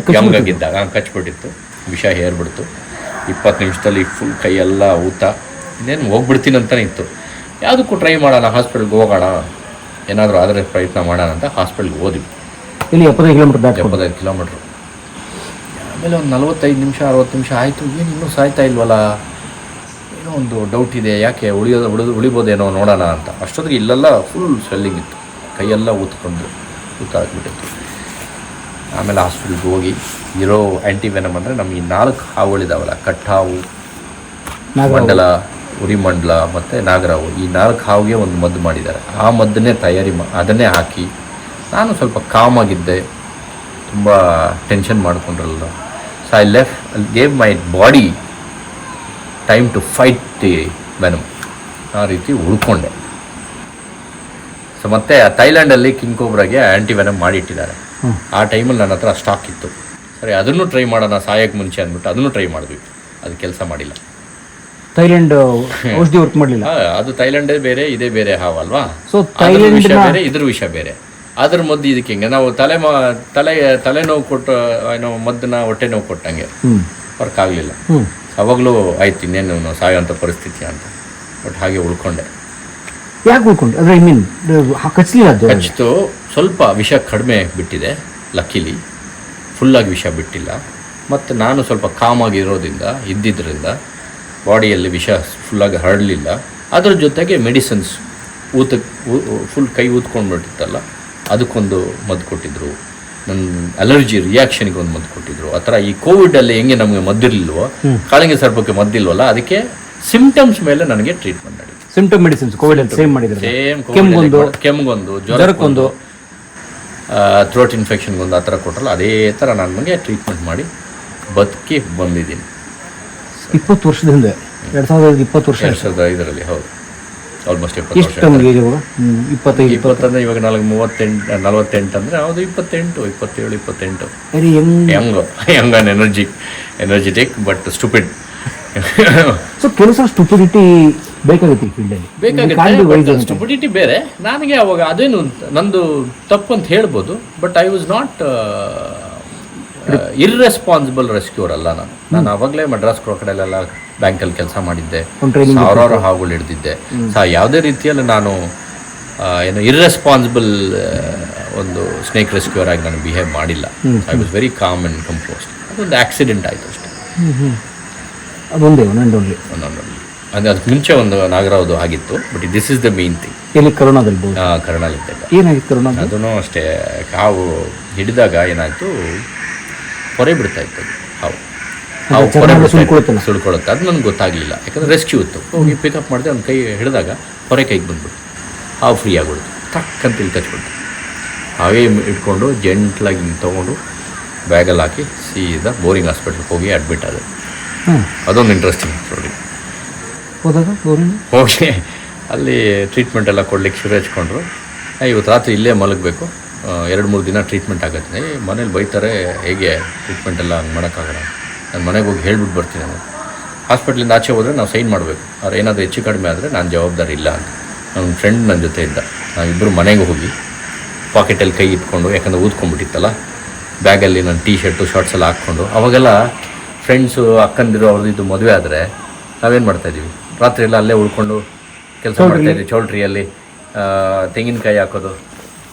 ಕೆಮ್ಮಗಾಗಿದ್ದಾಗ ಹಂಗೆ ಆಗಿದ್ದಾಗ ಕಚ್ಬಿಟ್ಟಿತ್ತು. ವಿಷ ಹೇರ್ಬಿಡ್ತು. ಇಪ್ಪತ್ತು ನಿಮಿಷದಲ್ಲಿ ಫುಲ್ ಕೈಯೆಲ್ಲ ಊತ. ಇನ್ನೇನು ಹೋಗ್ಬಿಡ್ತೀನಿ ಅಂತಲೇ ಇತ್ತು. ಯಾವುದಕ್ಕೂ ಟ್ರೈ ಮಾಡೋಣ ಹಾಸ್ಪಿಟ್ಲ್ಗೆ ಹೋಗೋಣ. ಏನಾದರೂ ಆದರೆ ಪ್ರಯತ್ನ ಮಾಡೋಣ ಅಂತ ಹಾಸ್ಪಿಟ್ಲ್ಗೆ ಹೋದ್ವಿ. ಇಲ್ಲಿ ಎಪ್ಪತ್ತೈದು ಕಿಲೋಮೀಟ್ರ್ ಎಪ್ಪತ್ತೈದು ಕಿಲೋಮೀಟ್ರ್ ಆಮೇಲೆ ಒಂದು ನಲವತ್ತೈದು ನಿಮಿಷ ಅರವತ್ತು ನಿಮಿಷ ಆಯಿತು. ಏನು ಇನ್ನೂ ಸಾಯ್ತಾ ಇಲ್ವಲ್ಲ? ಏನೋ ಒಂದು ಡೌಟ್ ಇದೆ. ಯಾಕೆ ಉಳಿಯೋದು ಉಳಿದು ಉಳಿಬೋದೇನೋ ನೋಡೋಣ ಅಂತ. ಅಷ್ಟೊತ್ತಿಗೆ ಇಲ್ಲೆಲ್ಲ ಫುಲ್ ಸ್ವೆಲ್ಲಿಂಗ್ ಇತ್ತು. ಕೈಯೆಲ್ಲ ಊತ್ಕೊಂಡು ಊತ ಆಗ್ಬಿಟ್ಟಿತ್ತು. ಆಮೇಲೆ ಹಾಸ್ಪಿಟ್ಲಿಗೆ ಹೋಗಿ ಇರೋ ಆ್ಯಂಟಿವೆನಮ್ ಅಂದರೆ ನಮಗೆ ಈ ನಾಲ್ಕು ಹಾವುಗಳಿದಾವಲ್ಲ ಕಟ್ಟಾವು ಮಂಡಲ ಉರಿಮಂಡಲ ಮತ್ತು ನಾಗರಾವು ಈ ನಾಲ್ಕು ಹಾವಿಗೆ ಒಂದು ಮದ್ದು ಮಾಡಿದ್ದಾರೆ. ಆ ಮದ್ದನ್ನೇ ತಯಾರಿ ಮಾ ಅದನ್ನೇ ಹಾಕಿ ನಾನು ಸ್ವಲ್ಪ ಕಾಮ್ ಆಗಿದ್ದೆ ತುಂಬ tension ಮಾಡಿಕೊಂಡ್ರಲ್ಲ. So I left gave my body time to fight the venom ಆ ರೀತಿ ಉಳ್ಕೊಂಡೆ. ಸೊ ಮತ್ತೆ ಥೈಲ್ಯಾಂಡಲ್ಲಿ ಕಿಂಗ್ ಕೋಬ್ರಾಗೆ ಆ್ಯಂಟಿ ವೆನಮ್ ಮಾಡಿಟ್ಟಿದ್ದಾರೆ. ಆ ಟೈಮಲ್ಲಿ ನನ್ನ ಹತ್ರ ಸ್ಟಾಕ್ ಇತ್ತು. ಸರಿ ಅದನ್ನು ಟ್ರೈ ಮಾಡೋಣ ಸಾಯಕ್ಕೆ ಮುಂಚೆ ಅಂದ್ಬಿಟ್ಟು ಅದನ್ನು ಟ್ರೈ ಮಾಡಿದ್ವಿ. ಅದು ಕೆಲಸ ಮಾಡಿಲ್ಲ. ಥೈಲ್ಯಾಂಡ್ ಔಷಧಿ ವರ್ಕ್ ಮಾಡಲಿಲ್ಲ? ಅದು ಥೈಲ್ಯಾಂಡೇ ಬೇರೆ ಇದೇ ಬೇರೆ ಹಾವಲ್ವಾ ಸೊ ಥೈಲ್ಯಾಂಡ್ ವಿಷಯ ಬೇರೆ ಇದ್ರ ವಿಷಯ ಬೇರೆ. ಅದ್ರ ಮದ್ದು ಇದಕ್ಕೆ ಹಿಂಗೆ? ನಾವು ತಲೆ ಮ ತಲೆ ತಲೆನೋವು ಕೊಟ್ಟು ಏನೋ ಮದ್ದನ್ನ ಹೊಟ್ಟೆ ನೋವು ಕೊಟ್ಟಂಗೆ. ವರ್ಕ್ ಆಗಲಿಲ್ಲ. ಅವಾಗಲೂ ಆಯ್ತು ಇನ್ನೇನು ಸಾಯೋ ಸಾಯೋಂಥ ಪರಿಸ್ಥಿತಿ ಅಂತ. ಬಟ್ ಹಾಗೆ ಉಳ್ಕೊಂಡೆ. ಯಾಕೆ ಉಳ್ಕೊಂಡು ಅಂದ್ರೆ ಐ ಮೀನ್ ಕಚ್ಚಲಿಲ್ಲ ಅದು. ಕಚ್ಚಿತು ಸ್ವಲ್ಪ ವಿಷ ಕಡಿಮೆ ಬಿಟ್ಟಿದೆ ಲಕ್ಕಿಲಿ ಫುಲ್ಲಾಗಿ ವಿಷ ಬಿಟ್ಟಿಲ್ಲ. ಮತ್ತು ನಾನು ಸ್ವಲ್ಪ ಕಾಮಾಗಿ ಇರೋದ್ರಿಂದ ಇದ್ದಿದ್ದರಿಂದ ಬಾಡಿಯಲ್ಲಿ ವಿಷ ಫುಲ್ಲಾಗಿ ಹರಡಲಿಲ್ಲ. ಅದರ ಜೊತೆಗೆ ಮೆಡಿಸಿನ್ಸ್ ಊತ ಫುಲ್ ಕೈ ಊದ್ಕೊಂಡ್ಬಿಟ್ಟಿತ್ತಲ್ಲ ಅದಕ್ಕೊಂದು ಮದ್ದು ಕೊಟ್ಟಿದ್ರು. ನನ್ನ ಅಲರ್ಜಿ ರಿಯಾಕ್ಷನ್ಗೆ ಒಂದು ಮದ್ದು ಕೊಟ್ಟಿದ್ರು. ಆ ಥರ ಈ ಕೋವಿಡಲ್ಲಿ ಹೆಂಗೆ ನಮಗೆ ಮದ್ದಿರ್ಲಿಲ್ವೋ ಕಾಳಿಂಗ ಸರ್ಪಕ್ಕೆ ಮದ್ದಿಲ್ವಲ್ಲ ಅದಕ್ಕೆ ಸಿಂಪ್ಟಮ್ಸ್ ಮೇಲೆ ನನಗೆ ಟ್ರೀಟ್ಮೆಂಟ್ ನಡೀತು. ಸಿಂಪ್ಟಮ್ ಮೆಡಿಸಿನ್ಸ್ ಕೋವಿಡ್ ಸೇಮ್ ಮಾಡಿದ್ರೆ. ಸೇಮ್ ಕೆಮ್ಮಗೊಂದು ಕೆಮ್ಮಗೊಂದು ಜ್ವರಕ್ಕೊಂದು ಥ್ರೋಟ್ ಇನ್ಫೆಕ್ಷನ್ಗೊಂದು ಆ ಥರ ಕೊಟ್ಟರಲ್ಲ ಅದೇ ಥರ ನನಗೆ ಟ್ರೀಟ್ಮೆಂಟ್ ಮಾಡಿ ಬದುಕಿ ಬಂದಿದ್ದೀನಿ. ಇಪ್ಪತ್ತು ವರ್ಷದ ಹಿಂದೆ ಎರಡು ಸಾವಿರದ ಇಪ್ಪತ್ತು ವರ್ಷ ಎರಡು ಸಾವಿರದ ಐದರಲ್ಲಿ ಹೌದು. ಆಲ್ಮೋಸ್ಟ್ ಇಪ್ಪತ್ತು ವರ್ಷ ಇಪ್ಪತ್ತೈದು ಇಪ್ಪತ್ತಂದ್ರೆ ಇವಾಗ ನಾಲ್ಕು ಮೂವತ್ತೆಂಟು ನಲವತ್ತೆಂಟು ಅಂದರೆ ಹೌದು ಇಪ್ಪತ್ತೆಂಟು ಇಪ್ಪತ್ತೇಳು ಇಪ್ಪತ್ತೆಂಟು. Young young and energy energetic but stupid so ಕೆಲಸ ಸ್ಟುಪಿಡಿಟಿ ಬೇಕಾಗುತ್ತೆ ಈ ಫೀಲ್ಡಲ್ಲಿ ಬೇಕಾಗುತ್ತೆ. ಸ್ಟುಪಿಡಿಟಿ ಬೇರೆ. ನನಗೆ ಅವಾಗ ಅದೇನು ನಂದು ತಪ್ಪು ಅಂತ ಹೇಳ್ಬೋದು but I was not irresponsible rescuer ಅಲ್ಲ ನಾನು. ನಾನು ಅವಾಗಲೇ ಮಡ್ರಾಸ್ ಕ್ರೊಕಡೈಲೆಲ್ಲ ಬ್ಯಾಂಕಲ್ಲಿ ಕೆಲಸ ಮಾಡಿದ್ದೆ. ಸಾವಿರಾರು ಹಾವುಗಳು ಹಿಡಿದಿದ್ದೆ. ಸೊ ಯಾವುದೇ ರೀತಿಯಲ್ಲಿ ನಾನು ಏನು ಇರ್ರೆಸ್ಪಾನ್ಸಿಬಲ್ ಒಂದು ಸ್ನೇಕ್ ರೆಸ್ಕ್ಯೂರ್ ಆಗಿ ನಾನು ಬಿಹೇವ್ ಮಾಡಿಲ್ಲ. I was very calm and composed ಅದೊಂದು ಆಕ್ಸಿಡೆಂಟ್ ಆಯಿತು ಅಷ್ಟೇ. ಅದೊಂದೇ ಒನ್ ಓನ್ಲಿ ಒಂದೊಂದರಲ್ಲಿ ಅದು ಅದಕ್ಕೆ ಮುಂಚೆ ಒಂದು ನಾಗರಾವ್ದು ಆಗಿತ್ತು but this is the main thing ಇಲ್ಲಿ ಕರೋನಾದಲ್ಲಿ ಬಹುದು ಕರ್ನಾಲಿದ್ದಾಗ ಏನಾಗಿತ್ತು ಕರೋನಾ ಅದನ್ನು ಅಷ್ಟೇ ಹಾವು ಹಿಡಿದಾಗ ಏನಾಯಿತು ಹೊರೆ ಬಿಡ್ತಾ ಇತ್ತು ಅದು ಹಾವು. ಹಾವು ಚರ್ಮ ಹೊರೆ ಎಲ್ಲ ಬಿಡ್ತಾ ಇತ್ತು. ಸುಲ್ಕೊಳುತ್ತೆ ಅದು ನನಗೆ ಗೊತ್ತಾಗಲಿಲ್ಲ. ಯಾಕಂದ್ರೆ ರೆಸ್ಕ್ಯೂ ಇತ್ತು. ಹೋಗಿ ಪಿಕಪ್ ಮಾಡಿದೆ ಅವ್ನ ಕೈ ಹಿಡಿದಾಗ ಹೊರೆ ಕೈಗೆ ಬಂದ್ಬಿಡ್ತು. ಹಾವು ಫ್ರೀ ಆಗ್ಬಿಡ್ತು. ಟಕ್ ಅಂತ ಇಲ್ಲಿ ಕಚ್ಬಿಡ್ತು. ಹಾವೇ ಇಟ್ಕೊಂಡು ಜೆಂಟ್ಲಾಗಿ ಹಿಂಗೆ ತೊಗೊಂಡು ಬ್ಯಾಗಲ್ಲಿ ಹಾಕಿ ಸೀದಾ ಬೋರಿಂಗ್ ಹಾಸ್ಪಿಟ್ಲಿಗೆ ಹೋಗಿ ಅಡ್ಮಿಟ್ ಆದೆ. ಅದೊಂದು ಇಂಟ್ರೆಸ್ಟಿಂಗ್ ಸ್ಟೋರಿ ಹೋದಾಗ ಹೋಗಿ ಅಲ್ಲಿ ಟ್ರೀಟ್ಮೆಂಟ್ ಎಲ್ಲ ಕೊಡ್ಲಿಕ್ಕೆ ಶುರು ಹಚ್ಕೊಂಡ್ರು ಇವತ್ತು ರಾತ್ರಿ ಇಲ್ಲೇ ಮಲಗಬೇಕು. ಎರಡು ಮೂರು ದಿನ ಟ್ರೀಟ್ಮೆಂಟ್ ಆಗುತ್ತೆ. ಏ ಮನೇಲಿ ಬೈತಾರೆ ಹೇಗೆ ಟ್ರೀಟ್ಮೆಂಟ್ ಎಲ್ಲ ಹಂಗೆ ಮಾಡೋಕ್ಕಾಗಲ್ಲ ನಾನು ಮನೆಗೆ ಹೋಗಿ ಹೇಳ್ಬಿಟ್ಟು ಬರ್ತೀನಿ ನಾನು. ಹಾಸ್ಪಿಟ್ಲಿಂದ ಆಚೆ ಹೋದರೆ ನಾವು ಸೈನ್ ಮಾಡಬೇಕು. ಅವ್ರು ಏನಾದರೂ ಹೆಚ್ಚು ಕಡಿಮೆ ಆದರೆ ನಾನು ಜವಾಬ್ದಾರಿ ಇಲ್ಲ ಅಂತ. ನನ್ನ ಫ್ರೆಂಡ್ ನನ್ನ ಜೊತೆ ಇದ್ದ ನಾವಿಬ್ಬರು ಮನೆಗೆ ಹೋಗಿ ಪಾಕೆಟಲ್ಲಿ ಕೈ ಇಟ್ಕೊಂಡು ಯಾಕಂದ್ರೆ ಊದ್ಕೊಂಡ್ಬಿಟ್ಟಿತ್ತಲ್ಲ ಬ್ಯಾಗಲ್ಲಿ ನನ್ನ ಟೀ ಶರ್ಟು ಶಾರ್ಟ್ಸ್ ಎಲ್ಲ ಹಾಕ್ಕೊಂಡು ಅವಾಗೆಲ್ಲ ಫ್ರೆಂಡ್ಸು ಅಕ್ಕಂದಿರು ಅವ್ರದ್ದು ಇದು ಮದುವೆ ಆದರೆ ನಾವೇನು ಮಾಡ್ತಾಯಿದ್ದೀವಿ ರಾತ್ರಿ ಎಲ್ಲ ಅಲ್ಲೇ ಉಳ್ಕೊಂಡು ಕೆಲಸ ಮಾಡ್ತಾಯಿದ್ವಿ ಚೌಲ್ಟ್ರಿಯಲ್ಲಿ ತೆಂಗಿನಕಾಯಿ ಹಾಕೋದು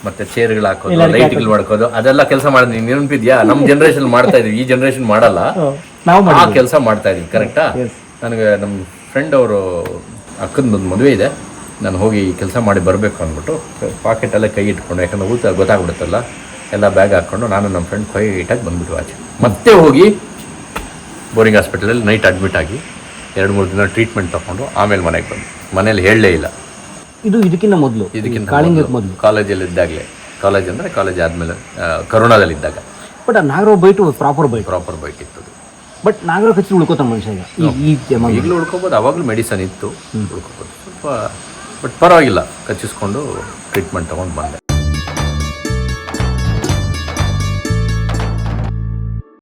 ಮತ್ತೆ ಚೇರ್ಗಳು ಹಾಕೋದು ಲೈಟ್ಗಳು ಮಾಡ್ಕೋದು ಅದೆಲ್ಲ ಕೆಲಸ ಮಾಡಿದ್ವಿ. ನೀನು ನೆನಪಿದ್ಯಾ? ನಮ್ಮ ಜನ್ರೇಷನ್ ಮಾಡ್ತಾ ಇದೀವಿ. ಈ ಜನ್ರೇಷನ್ ಮಾಡಲ್ಲ. ನಾವು ಆ ಕೆಲಸ ಮಾಡ್ತಾ ಇದೀವಿ. ಕರೆಕ್ಟಾ ನನಗೆ ನಮ್ಮ ಫ್ರೆಂಡ್ ಅವರು ಅಕ್ಕನ ಒಂದು ಮದುವೆ ಇದೆ. ನಾನು ಹೋಗಿ ಕೆಲಸ ಮಾಡಿ ಬರಬೇಕು ಅಂದ್ಬಿಟ್ಟು ಪಾಕೆಟಲ್ಲೇ ಕೈ ಇಟ್ಕೊಂಡು ಯಾಕಂದ್ರೆ ಊತ ಗೊತ್ತಾಗ್ಬಿಡುತ್ತಲ್ಲ ಎಲ್ಲ ಬ್ಯಾಗ್ ಹಾಕ್ಕೊಂಡು ನಾನು ನಮ್ಮ ಫ್ರೆಂಡ್ ಕೈ ಇಟ್ಟಾಗಿ ಬಂದ್ಬಿಟ್ಟು ಆಚೆ. ಮತ್ತೆ ಹೋಗಿ ಬೋರಿಂಗ್ ಹಾಸ್ಪಿಟಲಲ್ಲಿ ನೈಟ್ ಅಡ್ಮಿಟ್ ಆಗಿ ಎರಡು ಮೂರು ದಿನ ಟ್ರೀಟ್ಮೆಂಟ್ ತಗೊಂಡು ಆಮೇಲೆ ಮನೆಗೆ ಬಂದು. ಮನೇಲಿ ಹೇಳಲೇ ಇಲ್ಲ. ಇದು ಇದಕ್ಕಿಂತ ಮೊದಲು? ಇದಕ್ಕಿಂತ ಮೊದಲು. ಕಾಲೇಜಲ್ಲಿ ಇದ್ದಾಗಲೇ ಕಾಲೇಜ್ ಅಂದರೆ ಕಾಲೇಜ್ ಆದಮೇಲೆ ಕರೋನಾದಲ್ಲಿ ಇದ್ದಾಗ ಬಟ್ ಆ ನಾಗರೋ bite proper bite proper bite ಇತ್ತು. ಬಟ್ ನಾಗರ ಕಚ್ಚಿ ಉಳ್ಕೋತ ಮನುಷ್ಯ ಈಗ. ಈಗಲೂ ಉಳ್ಕೋಬೋದು ಅವಾಗಲೂ ಮೆಡಿಸನ್ ಇತ್ತು. ಉಳ್ಕೋಬೋದು. ಸ್ವಲ್ಪ ಬಟ್ ಪರವಾಗಿಲ್ಲ. ಕಚ್ಚಿಸ್ಕೊಂಡು ಟ್ರೀಟ್ಮೆಂಟ್ ತೊಗೊಂಡು ಬಂದೆ.